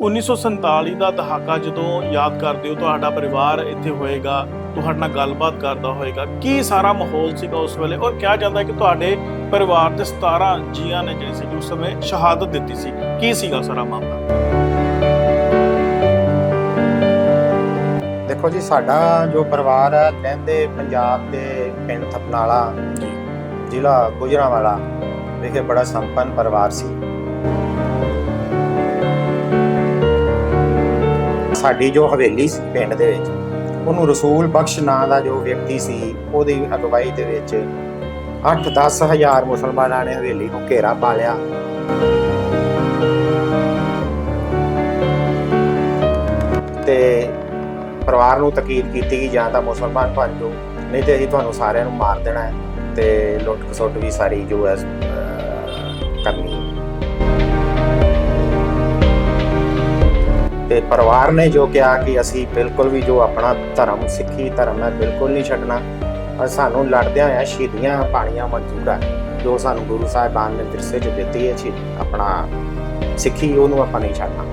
1947 ਦਾ ਦਹਾਕਾ ਜਦੋਂ ਯਾਦ ਕਰਦੇ ਹੋ ਤੁਹਾਡਾ ਪਰਿਵਾਰ ਇੱਥੇ ਹੋਏਗਾ ਤੁਹਾਡੇ ਨਾਲ ਗੱਲਬਾਤ ਕਰਦਾ ਹੋਏਗਾ। ਕੀ ਸਾਰਾ ਮਾਹੌਲ ਸੀਗਾ ਉਸ ਵੇਲੇ? ਔਰ ਕਿਹਾ ਜਾਂਦਾ ਹੈ ਕਿ ਤੁਹਾਡੇ ਪਰਿਵਾਰ ਦੇ 17 ਜੀਆਂ ਨੇ ਜਿਹੜੇ ਸੀ ਉਸ ਸਮੇਂ ਸ਼ਹਾਦਤ ਦਿੱਤੀ ਸੀ। ਕੀ ਸੀਗਾ ਸਾਰਾ ਮਾਮਲਾ? ਦੇਖੋ ਜੀ ਸਾਡਾ ਜੋ ਪਰਿਵਾਰ ਹੈ ਲਹਿੰਦੇ ਪੰਜਾਬ ਦੇ ਪਿੰਡ ਥਪਨਾਲਾ ਜ਼ਿਲ੍ਹਾ ਗੁਜਰਾਂਵਾਲਾ ਵਿਖੇ ਬੜਾ ਸੰਪੰਨ ਪਰਿਵਾਰ ਸੀ। ਸਾਡੀ ਜੋ ਹਵੇਲੀ ਸੀ ਪਿੰਡ ਦੇ ਵਿੱਚ, ਉਹਨੂੰ ਰਸੂਲ ਬਖਸ਼ ਨਾਂ ਦਾ ਜੋ ਵਿਅਕਤੀ ਸੀ, ਉਹਦੀ ਅਗਵਾਈ ਦੇ ਵਿੱਚ 8-10 ਹਜ਼ਾਰ ਮੁਸਲਮਾਨਾਂ ਨੇ ਹਵੇਲੀ ਨੂੰ ਘੇਰਾ ਪਾ ਲਿਆ। ਤੇ ਪਰਿਵਾਰ ਨੂੰ ਤਕੀਦ ਕੀਤੀ ਕਿ ਜਾਂ ਤਾਂ ਮੁਸਲਮਾਨ ਬਣ ਜਾਓ, ਨਹੀਂ ਤੇ ਅਸੀਂ ਤੁਹਾਨੂੰ ਸਾਰਿਆਂ ਨੂੰ ਮਾਰ ਦੇਣਾ ਹੈ ਤੇ ਲੁੱਟ ਖਸੁੱਟ ਵੀ ਸਾਰੀ ਜੋ ਹੈ ਕਰਨੀ ਤੇ ਪਰਿਵਾਰ ਨੇ ਜੋ ਕਿਹਾ ਕਿ ਅਸੀਂ ਬਿਲਕੁਲ ਵੀ ਜੋ ਆਪਣਾ ਧਰਮ, ਸਿੱਖੀ ਧਰਮ ਹੈ, ਬਿਲਕੁਲ ਨਹੀਂ ਛੱਡਣਾ। ਔਰ ਸਾਨੂੰ ਲੜਦਿਆਂ ਹੋਇਆ ਸ਼ਹੀਦੀਆਂ ਪਾਣੀਆਂ ਮਨਜ਼ੂਰ ਹੈ ਜੋ ਸਾਨੂੰ ਗੁਰੂ ਸਾਹਿਬਾਨ ਨੇ ਵਿਰਸੇ 'ਚ ਦਿੱਤੀ ਹੈ, ਸ਼ਹੀਦ ਆਪਣਾ ਸਿੱਖੀ ਉਹਨੂੰ ਆਪਾਂ ਨਹੀਂ ਛੱਡਣਾ।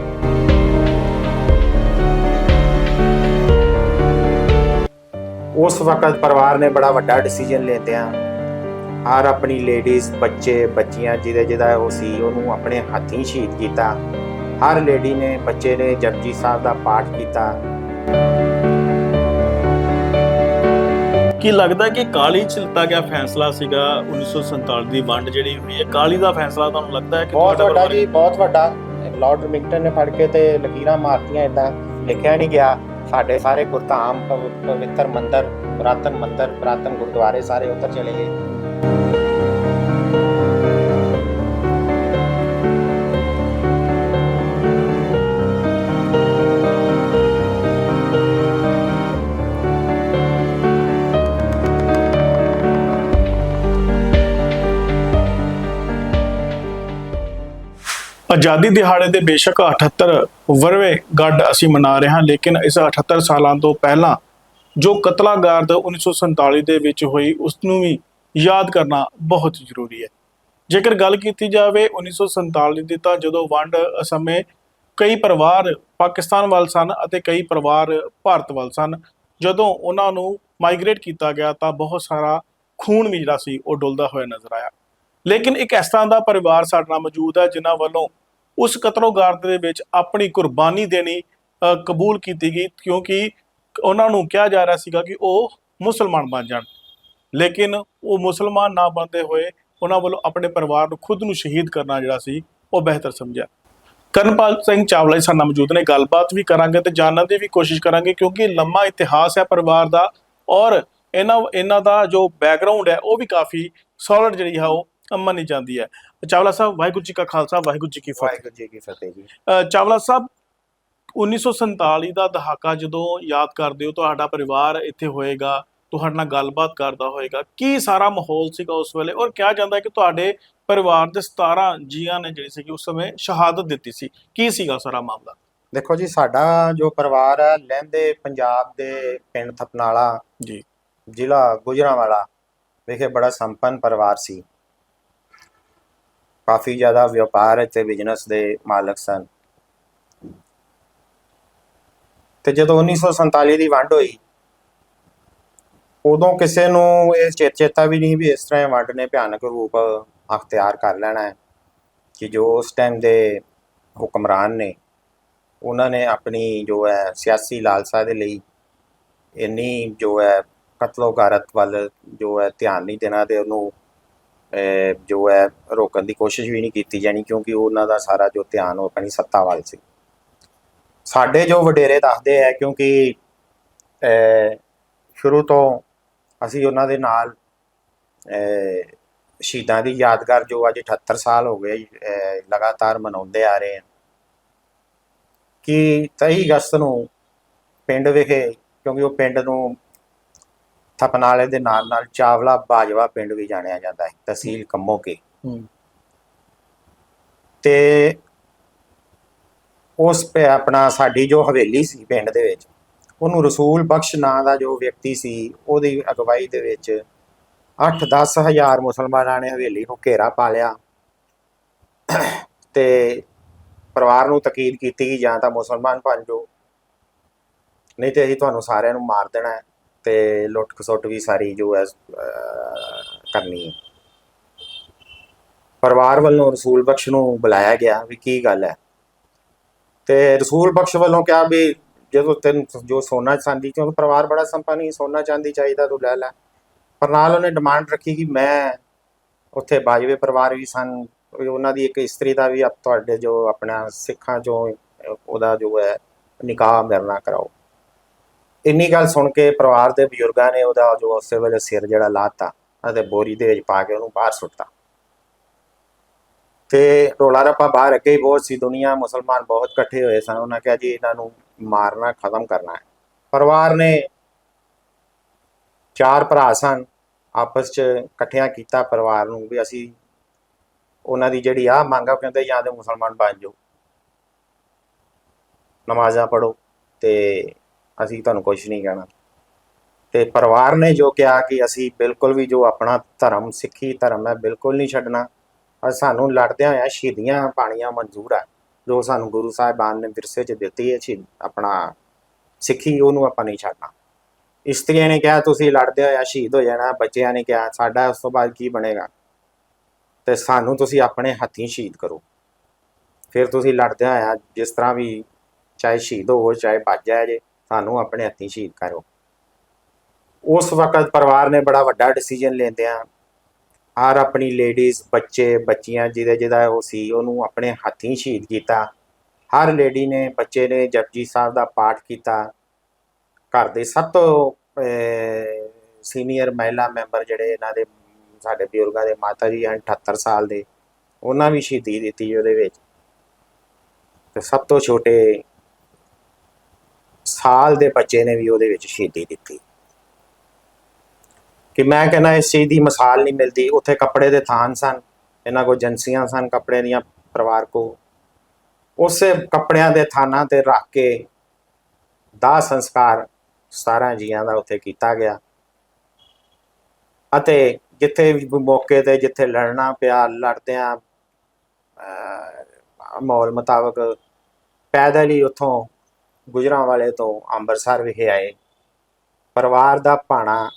ਉਸ ਵਕਤ ਪਰਿਵਾਰ ਨੇ ਬੜਾ ਵੱਡਾ ਡਿਸੀਜਨ ਲੈਂਦਿਆਂ ਹਰ ਆਪਣੀ ਲੇਡੀਜ਼ ਬੱਚੇ, ਬੱਚੀਆਂ, ਜਿਹਦੇ ਜਿਹਦਾ ਉਹ ਸੀ, ਉਹਨੂੰ ਆਪਣੇ ਹੱਥੀਂ ਸ਼ਹੀਦ ਕੀਤਾ। ਹਰ ਲੇਡੀ ਨੇ ਬੱਚੇ ਨੇ ਜਪਜੀ ਸਾਹਿਬ ਦਾ ਪਾਠ ਕੀਤਾ। ਕੀ ਲੱਗਦਾ ਕਿ ਕਾਲੀ ਚ ਲਿੱਤਾ ਗਿਆ ਫੈਸਲਾ ਸੀਗਾ 1947 ਦੀ ਵੰਡ ਜਿਹੜੀ ਹੋਈ ਹੈ? ਕਾਲੀ ਦਾ ਫੈਸਲਾ ਤੁਹਾਨੂੰ ਲੱਗਦਾ ਹੈ ਕਿ ਬਹੁਤ ਵੱਡਾ ਜੀ ਬਹੁਤ ਵੱਡਾ। ਲਾਰਡ ਰਿਮਿੰਗਟਨ ਨੇ ਫੜ ਕੇ ਤੇ ਲਕੀਰਾਂ ਮਾਰਤੀਆਂ ਇਦਾਂ ਲਿਖਿਆ ਨਹੀਂ ਗਿਆ। ਸਾਡੇ ਸਾਰੇ ਗੁਰਧਾਮ ਪਵ- ਪਵਿੱਤਰ ਮੰਦਰ ਪੁਰਾਤਨ ਮੰਦਰ ਪੁਰਾਤਨ ਗੁਰਦੁਆਰੇ ਸਾਰੇ ਉੱਤਰ ਚਲੇ ਗਏ। ਆਜ਼ਾਦੀ ਦਿਹਾੜੇ ਦੇ ਬੇਸ਼ੱਕ 78 ਵਰਵੇ ਗੱਡ ਅਸੀਂ ਮਨਾ ਰਹੇ ਹਾਂ, ਲੇਕਿਨ ਇਸ 78 ਸਾਲਾਂ ਤੋਂ ਪਹਿਲਾਂ ਜੋ ਕਤਲਾਗਾਰਦ 1947 ਦੇ ਵਿੱਚ ਹੋਈ ਉਸ ਨੂੰ ਵੀ ਯਾਦ ਕਰਨਾ ਬਹੁਤ ਜ਼ਰੂਰੀ ਹੈ। ਜੇਕਰ ਗੱਲ ਕੀਤੀ ਜਾਵੇ 1947 ਦੀ, ਤਾਂ ਜਦੋਂ ਵੰਡ ਸਮੇਂ ਕਈ ਪਰਿਵਾਰ ਪਾਕਿਸਤਾਨ ਵੱਲ ਸਨ ਅਤੇ ਕਈ ਪਰਿਵਾਰ ਭਾਰਤ ਵੱਲ ਸਨ, ਜਦੋਂ ਉਹਨਾਂ ਨੂੰ ਮਾਈਗ੍ਰੇਟ ਕੀਤਾ ਗਿਆ, ਤਾਂ ਬਹੁਤ ਸਾਰਾ ਖੂਨ ਵੀ ਜਿਹੜਾ ਸੀ ਉਹ ਡੁੱਲਦਾ ਹੋਇਆ ਨਜ਼ਰ ਆਇਆ। ਲੇਕਿਨ ਇੱਕ ਇਸ ਤਰ੍ਹਾਂ ਦਾ ਪਰਿਵਾਰ ਸਾਡੇ ਨਾਲ ਮੌਜੂਦ ਹੈ, ਜਿਨ੍ਹਾਂ ਵੱਲੋਂ ਉਸ ਕਤਲੋਗਾਰਦ ਦੇ ਵਿੱਚ ਆਪਣੀ ਕੁਰਬਾਨੀ ਦੇਣੀ ਕਬੂਲ ਕੀਤੀ ਗਈ ਕਿਉਂਕਿ ਉਹਨਾਂ ਨੂੰ ਕਿਹਾ ਜਾ ਰਿਹਾ ਸੀਗਾ ਕਿ ਉਹ ਮੁਸਲਮਾਨ ਬਣ ਜਾਣ। ਲੇਕਿਨ ਉਹ ਮੁਸਲਮਾਨ ਨਾ ਬਣਦੇ ਹੋਏ ਉਹਨਾਂ ਵੱਲੋਂ ਆਪਣੇ ਪਰਿਵਾਰ ਨੂੰ ਖੁਦ ਨੂੰ ਸ਼ਹੀਦ ਕਰਨਾ ਜਿਹੜਾ ਸੀ, ਉਹ ਬਿਹਤਰ ਸਮਝਿਆ। ਕਰਨਪਾਲ ਸਿੰਘ ਚਾਵਲਾ ਜੀ ਸਾਡੇ ਨਾਲ ਮੌਜੂਦ ਨੇ, ਗੱਲਬਾਤ ਵੀ ਕਰਾਂਗੇ ਤੇ ਜਾਣਨ ਦੀ ਵੀ ਕੋਸ਼ਿਸ਼ ਕਰਾਂਗੇ ਕਿਉਂਕਿ ਲੰਮਾ ਇਤਿਹਾਸ ਹੈ ਪਰਿਵਾਰ ਦਾ ਔਰ ਇਹਨਾਂ ਇਹਨਾਂ ਦਾ ਜੋ ਬੈਕਗ੍ਰਾਉਂਡ ਹੈ ਉਹ ਵੀ ਕਾਫੀ ਸੋਲਿਡ ਜਿਹੜੀ ਹੈ ਉਹ ਮੰਨੀ ਜਾਂਦੀ ਹੈ। ਚਾਵਲਾ ਸਾਹਿਬ ਵਾਹਿਗੁਰੂ ਜੀ ਕਾ ਖਾਲਸਾ ਵਾਹਿਗੁਰੂ ਜੀ ਕੀ ਫਤਿਹ। ਵਾਹਿਗੁਰੂ ਜੀ ਕੀ ਫਤਿਹ ਜੀ। ਅ, ਚਾਵਲਾ ਸਾਹਿਬ 1947 ਦਾ ਦਹਾਕਾ ਜਦੋਂ ਯਾਦ ਕਰਦੇ ਹੋ ਤੁਹਾਡਾ ਪਰਿਵਾਰ ਇੱਥੇ ਹੋਏਗਾ ਤੁਹਾਡੇ ਨਾਲ ਗੱਲਬਾਤ ਕਰਦਾ ਹੋਏਗਾ ਕੀ ਸਾਰਾ ਮਾਹੌਲ ਸੀਗਾ ਉਸ ਵੇਲੇ? ਔਰ ਕਿਹਾ ਜਾਂਦਾ ਹੈ ਕਿ ਤੁਹਾਡੇ ਪਰਿਵਾਰ ਦੇ 17 ਜੀਆਂ ਨੇ ਜਿਹੜੀ ਸੀ ਉਸ ਸਮੇਂ ਸ਼ਹਾਦਤ ਦਿੱਤੀ ਸੀ। ਕੀ ਸੀਗਾ ਸਾਰਾ ਮਾਮਲਾ? ਦੇਖੋ ਜੀ ਸਾਡਾ ਜੋ ਪਰਿਵਾਰ ਹੈ ਲਹਿੰਦੇ ਪੰਜਾਬ ਦੇ ਪਿੰਡ ਥਪਨਾਲਾ ਜੀ। ਜ਼ਿਲ੍ਹਾ ਗੁਜਰਾਂਵਾਲਾ ਵਿਖੇ ਬੜਾ ਸੰਪੰਨ ਪਰਿਵਾਰ ਸੀ। ਕਾਫੀ ਜ਼ਿਆਦਾ ਵਪਾਰ ਅਤੇ ਬਿਜ਼ਨਸ ਦੇ ਮਾਲਕ ਸਨ। ਤੇ ਜਦੋਂ 1947 ਦੀ ਵੰਡ ਹੋਈ, ਉਦੋਂ ਕਿਸੇ ਨੂੰ ਇਹ ਚੇਤਾ ਵੀ ਨਹੀਂ ਵੀ ਇਸ ਤਰ੍ਹਾਂ ਵੰਡ ਨੇ ਭਿਆਨਕ ਰੂਪ ਅਖਤਿਆਰ ਕਰ ਲੈਣਾ ਹੈ ਕਿ ਜੋ ਉਸ ਟਾਈਮ ਦੇ ਹੁਕਮਰਾਨ ਨੇ, ਉਹਨਾਂ ਨੇ ਆਪਣੀ ਜੋ ਹੈ ਸਿਆਸੀ ਲਾਲਸਾ ਦੇ ਲਈ ਇੰਨੀ ਜੋ ਹੈ ਕਤਲੋਗਾਰਤ ਵੱਲ ਜੋ ਹੈ ਧਿਆਨ ਨਹੀਂ ਦੇਣਾ ਤੇ ਉਹਨੂੰ ਜੋ ਹੈ, ਰੋਕਣ ਦੀ ਕੋਸ਼ਿਸ਼ ਵੀ ਨਹੀਂ ਕੀਤੀ ਜਾਣੀ ਕਿਉਂਕਿ ਉਹਨਾਂ ਦਾ ਸਾਰਾ ਜੋ ਧਿਆਨ ਉਹ ਆਪਣੀ ਸੱਤਾ ਵੱਲ ਸੀ। ਸਾਡੇ ਜੋ ਵਡੇਰੇ ਦੱਸਦੇ ਆ ਕਿਉਂਕਿ ਸ਼ੁਰੂ ਤੋਂ ਅਸੀਂ ਉਹਨਾਂ ਦੇ ਨਾਲ ਸ਼ਹੀਦਾਂ ਦੀ ਯਾਦਗਾਰ ਜੋ ਅੱਜ 78 ਸਾਲ ਹੋ ਗਏ ਲਗਾਤਾਰ ਮਨਾਉਂਦੇ ਆ ਰਹੇ ਹਾਂ ਕਿ 23 ਅਗਸਤ ਨੂੰ ਪਿੰਡ ਵਿਖੇ, ਕਿਉਂਕਿ ਉਹ ਪਿੰਡ ਨੂੰ ਥਪਨਾਲੇ ਦੇ ਨਾਲ ਨਾਲ ਚਾਵਲਾ ਬਾਜਵਾ ਪਿੰਡ ਵੀ ਜਾਣਿਆ ਜਾਂਦਾ ਹੈ ਤਹਿਸੀਲ ਕੰਮੋਕੇ ਹੂੰ। ਤੇ ਉਸ ਪੇ ਆਪਣਾ ਸਾਡੀ ਜੋ ਹਵੇਲੀ ਸੀ ਪਿੰਡ ਦੇ ਵਿੱਚ ਉਹਨੂੰ ਰਸੂਲ ਬਖਸ਼ ਨਾਂ ਦਾ ਜੋ ਵਿਅਕਤੀ ਸੀ ਉਹਦੀ ਅਗਵਾਈ ਦੇ ਵਿੱਚ 8-10 ਹਜ਼ਾਰ ਮੁਸਲਮਾਨਾਂ ਨੇ ਹਵੇਲੀ ਨੂੰ ਘੇਰਾ ਪਾ ਲਿਆ। ਤੇ ਪਰਿਵਾਰ ਨੂੰ ਤਕੀਦ ਕੀਤੀ ਕਿ ਜਾਂ ਤਾਂ ਮੁਸਲਮਾਨ ਬਣ ਜਾਓ ਨਹੀਂ ਤੇ ਅਸੀਂ ਤੁਹਾਨੂੰ ਸਾਰਿਆਂ ਨੂੰ ਮਾਰ ਦੇਣਾ ਹੈ। ਤੇ ਲੁੱਟ ਖਸੁੱਟ ਵੀ ਸਾਰੀ ਜੋ ਹੈ ਕਰਨੀ ਹੈ। ਪਰਿਵਾਰ ਵੱਲੋਂ ਰਸੂਲ ਬਖਸ਼ ਨੂੰ ਬੁਲਾਇਆ ਗਿਆ ਵੀ ਕੀ ਗੱਲ ਹੈ। ਤੇ ਰਸੂਲ ਬਖਸ਼ ਵੱਲੋਂ ਕਿਹਾ ਵੀ ਜਦੋਂ ਤੈਨੂੰ ਜੋ ਸੋਨਾ ਚਾਂਦੀ, ਕਿਉਂਕਿ ਪਰਿਵਾਰ ਬੜਾ ਸੰਪੰਨ ਸੋਨਾ ਚਾਂਦੀ ਚਾਹੀਦਾ ਤੂੰ ਲੈ ਲੈ। ਪਰ ਨਾਲ ਉਹਨੇ ਡਿਮਾਂਡ ਰੱਖੀ ਕਿ ਮੈਂ ਉੱਥੇ ਬਾਜਵੇ ਪਰਿਵਾਰ ਵੀ ਸਨ ਉਹਨਾਂ ਦੀ ਇੱਕ ਇਸਤਰੀ ਦਾ ਵੀ ਆਪ, ਤੁਹਾਡੇ ਜੋ ਆਪਣਾ ਸਿੱਖਾਂ ਜੋ ਉਹਦਾ ਜੋ ਹੈ, ਨਿਕਾਹ ਮੇਰੇ ਨਾਲ ਕਰਾਓ। ਇੰਨੀ ਗੱਲ ਸੁਣ ਕੇ ਪਰਿਵਾਰ ਦੇ ਬਜ਼ੁਰਗਾਂ ਨੇ ਉਹਦਾ ਜੋ ਉਸੇ ਵੇਲੇ ਸਿਰ ਜਿਹੜਾ ਲਾਤਾ ਅਤੇ ਬੋਰੀ ਦੇ ਵਿੱਚ ਪਾ ਕੇ ਉਹਨੂੰ ਬਾਹਰ ਸੁੱਟਤਾ। ਤੇ ਰੋਲਾ ਰੱਪਾ ਬਾਹਰ ਅੱਗੇ ਹੀ ਬਹੁਤ ਸੀ, ਦੁਨੀਆ ਮੁਸਲਮਾਨ ਬਹੁਤ ਇਕੱਠੇ ਹੋਏ ਸਨ। ਉਹਨਾਂ ਕਿਹਾ ਜੀ, ਇਹਨਾਂ ਨੂੰ ਮਾਰਨਾ ਖਤਮ ਕਰਨਾ ਹੈ। ਪਰਿਵਾਰ ਨੇ ਚਾਰ ਭਰਾ ਸਨ, ਆਪਸ ਚ ਇਕੱਠਿਆਂ ਕੀਤਾ ਪਰਿਵਾਰ ਨੂੰ ਵੀ ਅਸੀਂ ਉਹਨਾਂ ਦੀ ਜਿਹੜੀ ਆ ਮੰਗ ਆ, ਉਹ ਕਹਿੰਦੇ ਜਾਂ ਤੇ ਮੁਸਲਮਾਨ ਬਣ ਜਾਓ, ਨਮਾਜ਼ਾਂ ਪੜੋ ਤੇ ਅਸੀਂ ਤੁਹਾਨੂੰ ਕੁਝ ਨਹੀਂ ਕਹਿਣਾ। ਤੇ ਪਰਿਵਾਰ ਨੇ ਜੋ ਕਿਹਾ ਕਿ ਅਸੀਂ ਬਿਲਕੁਲ ਵੀ ਜੋ ਆਪਣਾ ਧਰਮ, ਸਿੱਖੀ ਧਰਮ ਹੈ, ਬਿਲਕੁਲ ਨਹੀਂ ਛੱਡਣਾ। ਔਰ ਸਾਨੂੰ ਲੜਦਿਆਂ ਹੋਇਆ ਸ਼ਹੀਦੀਆਂ ਪਾਣੀਆਂ ਮਨਜ਼ੂਰ ਹੈ। ਜੋ ਸਾਨੂੰ ਗੁਰੂ ਸਾਹਿਬਾਨ ਨੇ ਵਿਰਸੇ 'ਚ ਦਿੱਤੀ ਹੈ, ਸ਼ਹੀਦ ਆਪਣਾ ਸਿੱਖੀ, ਉਹਨੂੰ ਆਪਾਂ ਨਹੀਂ ਛੱਡਣਾ। ਇਸਤਰੀਆਂ ਨੇ ਕਿਹਾ, ਤੁਸੀਂ ਲੜਦੇ ਹੋਇਆ ਸ਼ਹੀਦ ਹੋ ਜਾਣਾ। ਬੱਚਿਆਂ ਨੇ ਕਿਹਾ, ਸਾਡਾ ਉਸ ਤੋਂ ਬਾਅਦ ਕੀ ਬਣੇਗਾ? ਤੇ ਸਾਨੂੰ ਤੁਸੀਂ ਆਪਣੇ ਹੱਥੀਂ ਸ਼ਹੀਦ ਕਰੋ। ਫਿਰ ਤੁਸੀਂ ਲੜਦੇ ਹੋਇਆ ਜਿਸ ਤਰ੍ਹਾਂ ਵੀ ਚਾਹੇ ਸ਼ਹੀਦ ਹੋ ਚਾਹੇ ਭੱਜ ਜਾਏ ਜੇ ਸਾਨੂੰ ਆਪਣੇ ਹੱਥੀਂ ਸ਼ਹੀਦ ਕਰੋ। ਉਸ ਵਕਤ ਪਰਿਵਾਰ ਨੇ ਬੜਾ ਵੱਡਾ ਡਿਸੀਜਨ ਲੈਂਦੇ ਲੈਂਦਿਆਂ ਹਰ ਆਪਣੀ ਲੇਡੀਜ਼ ਬੱਚੇ, ਬੱਚੀਆਂ ਜਿਹਦੇ ਜਿਹਦਾ ਉਹ ਸੀ, ਉਹਨੂੰ ਆਪਣੇ ਹੱਥੀਂ ਸ਼ਹੀਦ ਕੀਤਾ। ਹਰ ਲੇਡੀ ਨੇ, ਬੱਚੇ ਨੇ ਜਪਜੀ ਸਾਹਿਬ ਦਾ ਪਾਠ ਕੀਤਾ। ਘਰ ਦੇ ਸਭ ਤੋਂ ਸੀਨੀਅਰ ਮਹਿਲਾ ਮੈਂਬਰ ਜਿਹੜੇ ਇਹਨਾਂ ਦੇ, ਸਾਡੇ ਬਜ਼ੁਰਗਾਂ ਦੇ, ਮਾਤਾ ਜੀ ਹਨ 78 ਸਾਲ ਦੇ, ਉਹਨਾਂ ਵੀ ਸ਼ਹੀਦੀ ਦਿੱਤੀ ਉਹਦੇ ਵਿੱਚ। ਤੇ ਸਭ ਤੋਂ ਛੋਟੇ ਸਾਲ ਦੇ ਬੱਚੇ ਨੇ ਵੀ ਉਹਦੇ ਵਿੱਚ ਸ਼ਹੀਦੀ ਦਿੱਤੀ। ਕਿ ਮੈਂ ਕਹਿੰਦਾ ਇਸ ਚੀਜ਼ ਦੀ ਮਿਸਾਲ ਨਹੀਂ ਮਿਲਦੀ। ਉੱਥੇ ਕੱਪੜੇ ਦੇ ਥਾਨ ਸਨ ਇਹਨਾਂ ਕੋਲ ਏਜੰਸੀਆਂ ਸਨ ਕੱਪੜੇ ਦੀਆਂ ਪਰਿਵਾਰ ਕੋ ਉਸੇ ਕੱਪੜਿਆਂ ਦੇ ਥਾਨਾਂ ਤੇ ਰੱਖ ਕੇ ਦਾ ਸੰਸਕਾਰ 17 ਜੀਆਂ ਦਾ ਉੱਥੇ ਕੀਤਾ ਗਿਆ। ਅਤੇ ਜਿੱਥੇ ਮੌਕੇ ਤੇ ਜਿੱਥੇ ਲੜਨਾ ਪਿਆ ਲੜਦਿਆਂ ਅਹ, ਮਾਹੌਲ ਮੁਤਾਬਕ ਪੈਦਲ ਹੀ ਉੱਥੋਂ ਗੁਜਰਾਂ ਵਾਲੇ ਤੋਂ ਅੰਮ੍ਰਿਤਸਰ ਵਿਖੇ ਆਏ। ਪਰਿਵਾਰ ਦਾ ਭਾਣਾ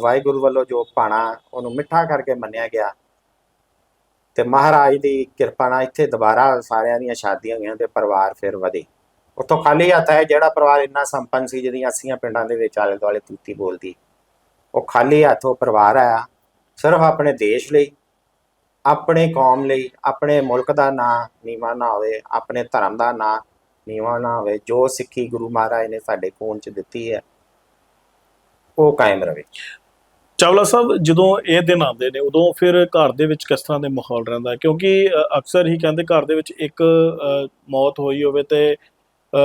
ਵਾਹਿਗੁਰੂ ਵੱਲੋਂ ਜੋ ਭਾਣਾ ਉਹਨੂੰ ਮਿੱਠਾ ਕਰਕੇ ਮੰਨਿਆ ਗਿਆ ਤੇ ਮਹਾਰਾਜ ਦੀ ਕਿਰਪਾ ਨਾਲ ਇੱਥੇ ਦੁਬਾਰਾ ਸਾਰਿਆਂ ਦੀਆਂ ਸ਼ਾਦੀਆਂ ਹੋਈਆਂ ਤੇ ਪਰਿਵਾਰ ਫਿਰ ਵਧੇ। ਉੱਥੋਂ ਖਾਲੀ ਹੱਥ ਹੈ ਜਿਹੜਾ ਪਰਿਵਾਰ ਇੰਨਾ ਸੰਪੰਨ ਸੀ ਜਿਹਦੀਆਂ 80 ਪਿੰਡਾਂ ਦੇ ਵਿੱਚ ਆਲੇ ਦੁਆਲੇ ਤੂਤੀ ਬੋਲਦੀ। ਉਹ ਖਾਲੀ ਹੱਥ ਉਹ ਪਰਿਵਾਰ ਆਇਆ, ਸਿਰਫ ਆਪਣੇ ਦੇਸ਼ ਲਈ, ਆਪਣੇ ਕੌਮ ਲਈ, ਆਪਣੇ ਮੁਲਕ ਦਾ ਨਾਂ ਨੀਵਾਂ ਨਾ ਹੋਵੇ, ਆਪਣੇ ਧਰਮ ਦਾ ਨਾਂ ਨੀਵਾਂ ਨਾ ਹੋਵੇ ਜੋ ਸਿੱਖੀ ਗੁਰੂ ਮਹਾਰਾਜ ਨੇ ਸਾਡੇ ਖੂਨ ਚ ਦਿੱਤੀ ਹੈ ਉਹ ਕਾਇਮ ਰਵੇ ਚਾਵਲਾ ਸਾਹਿਬ ਜਦੋਂ ਇਹ ਦਿਨ ਆਉਂਦੇ ਨੇ ਉਦੋਂ ਫਿਰ ਘਰ ਦੇ ਵਿੱਚ ਕਿਸ ਤਰ੍ਹਾਂ ਦੇ ਮਾਹੌਲ ਰਹਿੰਦਾ? ਹੈ ਕਿਉਂਕਿ ਅਕਸਰ ਹੀ ਕਹਿੰਦੇ ਘਰ ਦੇ ਵਿੱਚ ਇੱਕ ਮੌਤ ਹੋਈ ਹੋਵੇ ਤੇ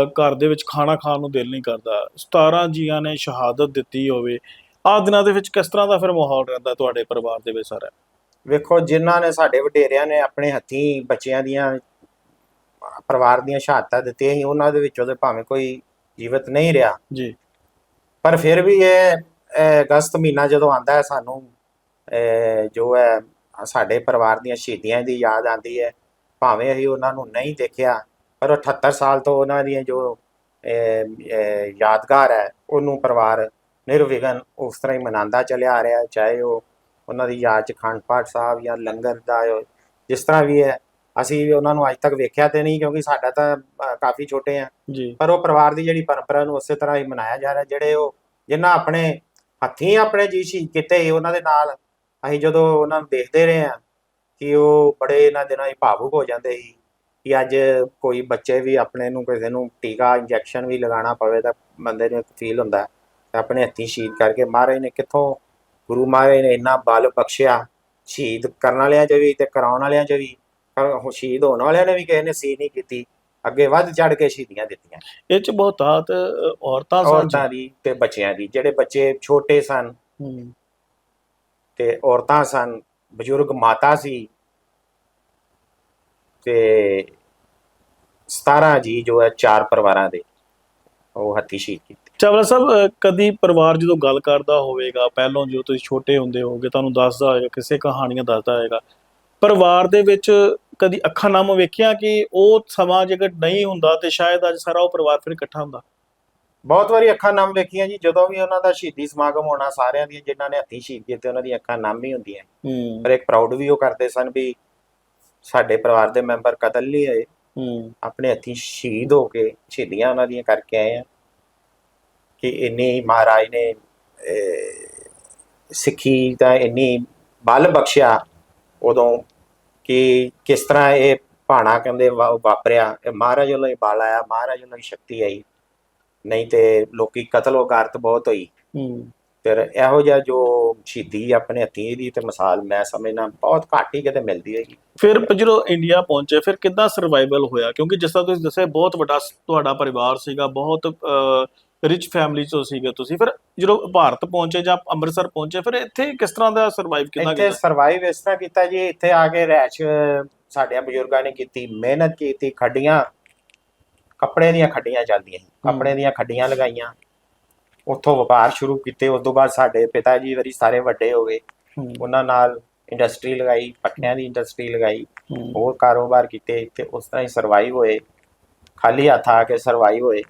ਘਰ ਦੇ ਵਿੱਚ ਖਾਣਾ ਖਾਣ ਨੂੰ ਦਿਲ ਨਹੀਂ ਕਰਦਾ। 17 ਜੀਆਂ ਨੇ ਸ਼ਹਾਦਤ ਦਿੱਤੀ ਹੋਵੇ। ਆਹ ਦਿਨਾਂ ਦੇ ਵਿੱਚ ਕਿਸ ਤਰ੍ਹਾਂ ਦਾ ਫਿਰ ਮਾਹੌਲ ਰਹਿੰਦਾ ਤੁਹਾਡੇ ਪਰਿਵਾਰ ਦੇ ਵਿੱਚ ਸਾਰਾ? ਵੇਖੋ ਜਿਨ੍ਹਾਂ ਨੇ ਸਾਡੇ ਵਡੇਰਿਆਂ ਨੇ ਆਪਣੇ ਹੱਥੀਂ ਬੱਚਿਆਂ ਦੀਆਂ ਪਰਿਵਾਰ ਦੀਆਂ ਸ਼ਹਾਦਤਾਂ ਦਿੱਤੀਆਂ ਸੀ ਉਹਨਾਂ ਦੇ ਵਿੱਚੋਂ ਤੇ ਭਾਵੇਂ ਕੋਈ ਜੀਵਤ ਨਹੀਂ ਰਿਹਾ। ਜੀ। ਪਰ ਫਿਰ ਵੀ ਇਹ ਇਹ ਅਗਸਤ ਮਹੀਨਾ ਜਦੋਂ ਆਂਦਾ ਹੈ ਸਾਨੂੰ ਇਹ ਜੋ ਹੈ ਸਾਡੇ ਪਰਿਵਾਰ ਦੀਆਂ ਸ਼ਹੀਦੀਆਂ ਦੀ ਯਾਦ ਆਂਦੀ ਹੈ। ਭਾਵੇਂ ਅਸੀਂ ਉਹਨਾਂ ਨੂੰ ਨਹੀਂ ਦੇਖਿਆ ਪਰ ਉਹ 78 ਸਾਲ ਤੋਂ ਉਹਨਾਂ ਦੀਆਂ ਜੋ ਇਹ, ਇਹ ਯਾਦਗਾਰ ਹੈ ਉਹਨੂੰ ਪਰਿਵਾਰ ਨਿਰਵਿਘਨ ਉਸ ਤਰ੍ਹਾਂ ਹੀ ਮਨਾਉਂਦਾ ਚੱਲਿਆ ਆ ਰਿਹਾ ਹੈ, ਚਾਹੇ ਉਹ ਉਹਨਾਂ ਦੀ ਯਾਦ ਚ ਖੰਡ ਪਾਠ ਸਾਹਿਬ ਜਾਂ ਲੰਗਰ ਦਾ ਜਿਸ ਤਰ੍ਹਾਂ ਵੀ ਹੈ ਅਸੀਂ ਉਹਨਾਂ ਨੂੰ ਅੱਜ ਤੱਕ ਵੇਖਿਆ ਤੇ ਨਹੀਂ ਕਿਉਂਕਿ ਸਾਡਾ ਤਾਂ ਅ, ਕਾਫੀ ਛੋਟੇ ਆ। ਜੀ। ਪਰ ਉਹ ਪਰਿਵਾਰ ਦੀ ਜਿਹੜੀ ਪਰੰਪਰਾ ਨੂੰ ਉਸੇ ਤਰ੍ਹਾਂ ਹੀ ਮਨਾਇਆ ਜਾ ਰਿਹਾ ਜਿਹੜੇ ਉਹ ਜਿਨ੍ਹਾਂ ਆਪਣੇ ਹੱਥੀਂ ਆਪਣੇ ਜੀ ਸ਼ਹੀਦ ਕੀਤੇ ਸੀ, ਉਹਨਾਂ ਦੇ ਨਾਲ ਅਸੀਂ ਜਦੋਂ ਉਹਨਾਂ ਨੂੰ ਦੇਖਦੇ ਰਹੇ ਆ ਕਿ ਉਹ ਬੜੇ ਇਹਨਾਂ ਦਿਨਾਂ 'ਚ ਭਾਵੁਕ ਹੋ ਜਾਂਦੇ ਸੀ ਕਿ ਅੱਜ ਕੋਈ ਬੱਚੇ ਵੀ ਆਪਣੇ ਨੂੰ ਕਿਸੇ ਨੂੰ ਟੀਕਾ ਇੰਜੈਕਸ਼ਨ ਵੀ ਲਗਾਉਣਾ ਪਵੇ ਤਾਂ ਬੰਦੇ ਨੂੰ ਇੱਕ ਫੀਲ ਹੁੰਦਾ ਹੈ ਤੇ ਆਪਣੇ ਹੱਥੀਂ ਸ਼ਹੀਦ ਕਰਕੇ ਮਹਾਰਾਜ ਨੇ ਕਿੱਥੋਂ ਗੁਰੂ ਮਹਾਰਾਜ ਨੇ ਇੰਨਾ ਬਲ ਬਖਸ਼ਿਆ ਸ਼ਹੀਦ ਕਰਨ ਵਾਲਿਆਂ 'ਚ ਵੀ ਤੇ ਕਰਾਉਣ ਵਾਲਿਆਂ 'ਚ ਵੀ। ਉਹ ਸ਼ਹੀਦ ਹੋਣ ਵਾਲਿਆਂ ਨੇ ਵੀ ਕਿਸੇ ਨੇ ਸੀ ਨਹੀਂ ਕੀਤੀ। ਅੱਗੇ ਵੱਧ ਚੜ ਕੇ ਸ਼ਹੀਦੀਆਂ ਦਿੱਤੀਆਂ। ਇਹ ਚ ਬਹੁਤਾਤ ਔਰਤਾਂ ਸਨ ਔਰਤਾਂ ਦੀ ਤੇ ਬੱਚਿਆਂ ਦੀ। ਜਿਹੜੇ ਬੱਚੇ ਛੋਟੇ ਸਨ ਤੇ ਔਰਤਾਂ ਸਨ ਬਜ਼ੁਰਗ ਮਾਤਾ ਸੀ ਤੇ 17 ਜੀ ਜੋ ਹੈ ਚਾਰ ਪਰਿਵਾਰਾਂ ਦੇ ਉਹ ਹੱਥੀ ਸ਼ਹੀਦ ਕੀਤੇ। ਚਾਵਲਾ ਸਾਹਿਬ ਕਦੀ ਪਰਿਵਾਰ ਜਦੋਂ ਗੱਲ ਕਰਦਾ ਹੋਵੇਗਾ ਪਹਿਲਾਂ ਜੋ ਤੁਸੀਂ ਛੋਟੇ ਹੁੰਦੇ ਹੋਗੇ ਤੁਹਾਨੂੰ ਦੱਸਦਾ ਹੋਵੇਗਾ ਕਿਸੇ ਕਹਾਣੀਆਂ ਦੱਸਦਾ ਹੋਵੇਗਾ। ਪਰਿਵਾਰ ਦੇ ਵਿੱਚ ਕਦੀ ਅੱਖਾਂ ਨਾਮ ਵੇਖਿਆ ਕਿ ਉਹ ਸਮਾਂ ਜੇਕਰ ਨਹੀਂ ਹੁੰਦਾ ਤੇ ਸ਼ਾਇਦ ਅੱਜ ਸਾਰਾ ਉਹ ਪਰਿਵਾਰ ਫਿਰ ਇਕੱਠਾ ਹੁੰਦਾ। ਬਹੁਤ ਵਾਰੀ ਅੱਖਾਂ ਨਮ ਵੇਖੀਆਂ ਜੀ ਜਦੋਂ ਵੀ ਉਹਨਾਂ ਦਾ ਸ਼ਹੀਦੀ ਸਮਾਗਮ ਹੋਣਾ ਸਾਰਿਆਂ ਦੀਆਂ ਜਿਨ੍ਹਾਂ ਨੇ ਹੱਥੀਂ ਸ਼ਹੀਦ ਕੀਤੇ ਉਹਨਾਂ ਦੀਆਂ ਅੱਖਾਂ ਨਮ ਹੀ ਹੁੰਦੀਆਂ। ਪਰ ਇੱਕ ਪ੍ਰਾਊਡ ਵੀ ਉਹ ਕਰਦੇ ਸਨ ਵੀ ਸਾਡੇ ਪਰਿਵਾਰ ਦੇ ਮੈਂਬਰ ਕਤਲ ਨਹੀਂ ਹੋਏ ਹੂੰ। ਆਪਣੇ ਹੱਥੀਂ ਸ਼ਹੀਦ ਹੋ ਕੇ ਸ਼ਹੀਦੀਆਂ ਉਹਨਾਂ ਦੀਆਂ ਕਰਕੇ ਆਏ ਆ। ਕਿ ਇੰਨੀ ਮਹਾਰਾਜ ਨੇ ਸਿੱਖੀ ਦਾ ਇੰਨੀ ਬਲ ਬਖਸ਼ਿਆ ਉਦੋਂ ਕਿ ਕਿਸ ਤਰ੍ਹਾਂ ਇਹ ਭਾਣਾ ਕਹਿੰਦੇ ਵਾ- ਵਾਪਰਿਆ ਇਹ ਮਹਾਰਾਜ ਵੱਲੋਂ ਹੀ ਬਲ ਆਇਆ ਮਹਾਰਾਜ ਵੱਲੋਂ ਹੀ ਸ਼ਕਤੀ ਆਈ। ਨਹੀਂ ਤੇ ਲੋਕੀ ਕਤਲ ਵਗਾਰਤ ਬਹੁਤ ਹੋਈ। ਹੂੰ। ਫਿਰ ਇਹੋ ਜਿਹਾ ਜੋ ਸ਼ਹੀਦੀ ਆਪਣੇ ਹੱਥੀਂ ਦੀ ਤੇ ਮਿਸਾਲ ਮੈਂ ਸਮਝਣਾ ਬਹੁਤ ਘੱਟ ਹੀ ਕਿਤੇ ਮਿਲਦੀ ਹੈਗੀ। ਫਿਰ ਜਦੋਂ ਇੰਡੀਆ ਪਹੁੰਚੇ ਫਿਰ ਕਿੱਦਾਂ ਸਰਵਾਈਵਲ ਹੋਇਆ? ਕਿਉਂਕਿ ਜਿਸ ਤਰ੍ਹਾਂ ਤੁਸੀਂ ਦੱਸਿਆ ਬਹੁਤ ਵੱਡਾ ਤੁਹਾਡਾ ਪਰਿਵਾਰ ਸੀਗਾ ਬਹੁਤ ਰਿਚ ਫੈਮਿਲੀ ਚੋਂ ਸੀਗੇ ਤੁਸੀਂ ਫਿਰ ਜਦੋਂ ਭਾਰਤ ਪਹੁੰਚੇ ਜਾਂ ਅੰਮ੍ਰਿਤਸਰ ਪਹੁੰਚੇ ਫਿਰ ਇੱਥੇ ਕਿਸ ਤਰ੍ਹਾਂ ਦਾ ਸਰਵਾਈਵ ਕਿੱਦਾਂ ਇੱਥੇ ਕੀਤਾ? ਸਰਵਾਈਵ ਇਸ ਤਰ੍ਹਾਂ ਕੀਤਾ ਜੀ ਇੱਥੇ ਆ ਕੇ ਰਹਿਸ਼ ਸਾਡਿਆਂ ਬਜ਼ੁਰਗਾਂ ਨੇ ਕੀਤੀ ਮਿਹਨਤ ਕੀਤੀ ਖੱਡੀਆਂ ਕੱਪੜੇ ਦੀਆਂ ਖੱਡੀਆਂ ਚੱਲਦੀਆਂ ਸੀ ਕੱਪੜੇ ਦੀਆਂ ਖੱਡੀਆਂ ਲਗਾਈਆਂ। ਉੱਥੋਂ ਵਪਾਰ ਸ਼ੁਰੂ ਕੀਤੇ ਉਸ ਤੋਂ ਬਾਅਦ ਸਾਡੇ ਪਿਤਾ ਜੀ ਵਾਰੀ ਸਾਰੇ ਵੱਡੇ ਹੋ ਗਏ। ਉਹਨਾਂ ਨਾਲ ਇੰਡਸਟਰੀ ਲਗਾਈ ਪੱਟਿਆਂ ਦੀ ਇੰਡਸਟਰੀ ਲਗਾਈ ਹੋਰ ਕਾਰੋਬਾਰ ਕੀਤੇ ਤੇ ਉਸ ਤਰ੍ਹਾਂ ਹੀ ਸਰਵਾਈਵ ਹੋਏ। ਖਾਲੀ ਹੱਥ ਆ ਕੇ ਸਰਵਾਈਵ ਹੋਏ।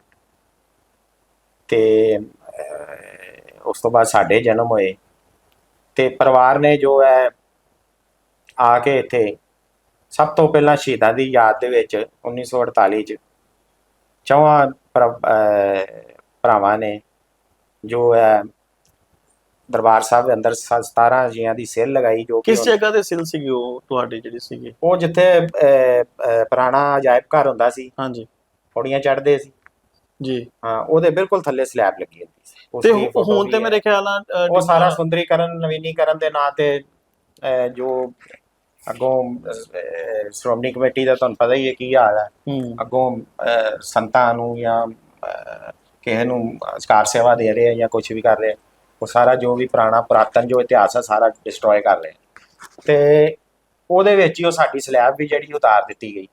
ਤੇ ਉਸ ਤੋਂ ਬਾਅਦ ਸਾਡੇ ਜਨਮ ਹੋਏ ਤੇ ਪਰਿਵਾਰ ਨੇ ਜੋ ਹੈ ਆ ਕੇ ਇੱਥੇ ਸਭ ਤੋਂ ਪਹਿਲਾਂ ਸ਼ਹੀਦਾਂ ਦੀ ਯਾਦ ਦੇ ਵਿੱਚ 1948 ਚ ਚੌਹਾਂ ਭਰਾਵਾਂ ਨੇ ਜੋ ਹੈ ਦਰਬਾਰ ਸਾਹਿਬ ਦੇ ਅੰਦਰ ਸ- 17 ਜੀਆਂ ਦੀ ਸੇਲ ਲਗਾਈ ਜੋ ਕਿਸ ਜਗ੍ਹਾ ਤੇ ਸਿਲ ਸੀਗੀ ਉਹ ਤੁਹਾਡੀ ਜਿਹੜੀ ਸੀਗੀ? ਉਹ ਜਿੱਥੇ ਪੁਰਾਣਾ ਅਜਾਇਬ ਘਰ ਹੁੰਦਾ ਸੀ। ਹਾਂਜੀ। ਪੌੜੀਆਂ ਚੜ੍ਹਦੇ ਸੀ। ਜੀ। ਹਾਂ ਉਹਦੇ ਬਿਲਕੁਲ ਥੱਲੇ ਸਲੈਬ ਲੱਗੀ ਹੁੰਦੀ ਸੀ। ਉਸ ਤੇ ਦੀ ਹੁ- photo ਹੁਣ ਵੀ ਤੇ ਹੈ। ਮੇਰੇ ਖਿਆਲ ਨਾਲ ਉਹ ਸਾਰਾ ਸੁੰਦਰੀਕਰਨ ਨਵੀਨੀਕਰਨ ਦੇ ਨਾਂ ਤੇ ਅਹ, ਜੋ ਅੱਗੋਂ ਅਹ, ਸ਼੍ਰੋਮਣੀ ਕਮੇਟੀ ਦਾ ਤੁਹਾਨੂੰ ਪਤਾ ਹੀ ਹੈ ਕੀ ਹਾਲ ਹੈ। ਹੂੰ। ਅੱਗੋਂ ਅਹ, ਸੰਤਾਂ ਨੂੰ ਜਾਂ ਅਹ, ਕਿਸੇ ਨੂੰ ਕਾਰ ਸੇਵਾ ਦੇ ਰਹੇ ਆ ਜਾਂ ਕੁਝ ਵੀ ਕਰ ਰਹੇ ਆ ਉਹ ਸਾਰਾ ਜੋ ਵੀ ਪੁਰਾਣਾ ਪੁਰਾਤਨ ਜੋ ਇਤਿਹਾਸ ਹੈ ਸਾਰਾ ਡਿਸਟਰੋਏ ਕਰ ਰਹੇ ਆ। ਤੇ ਉਹਦੇ ਵਿੱਚ ਹੀ ਉਹ ਸਾਡੀ ਸਲੈਬ ਵੀ ਜਿਹੜੀ ਉਤਾਰ ਦਿੱਤੀ ਗਈ।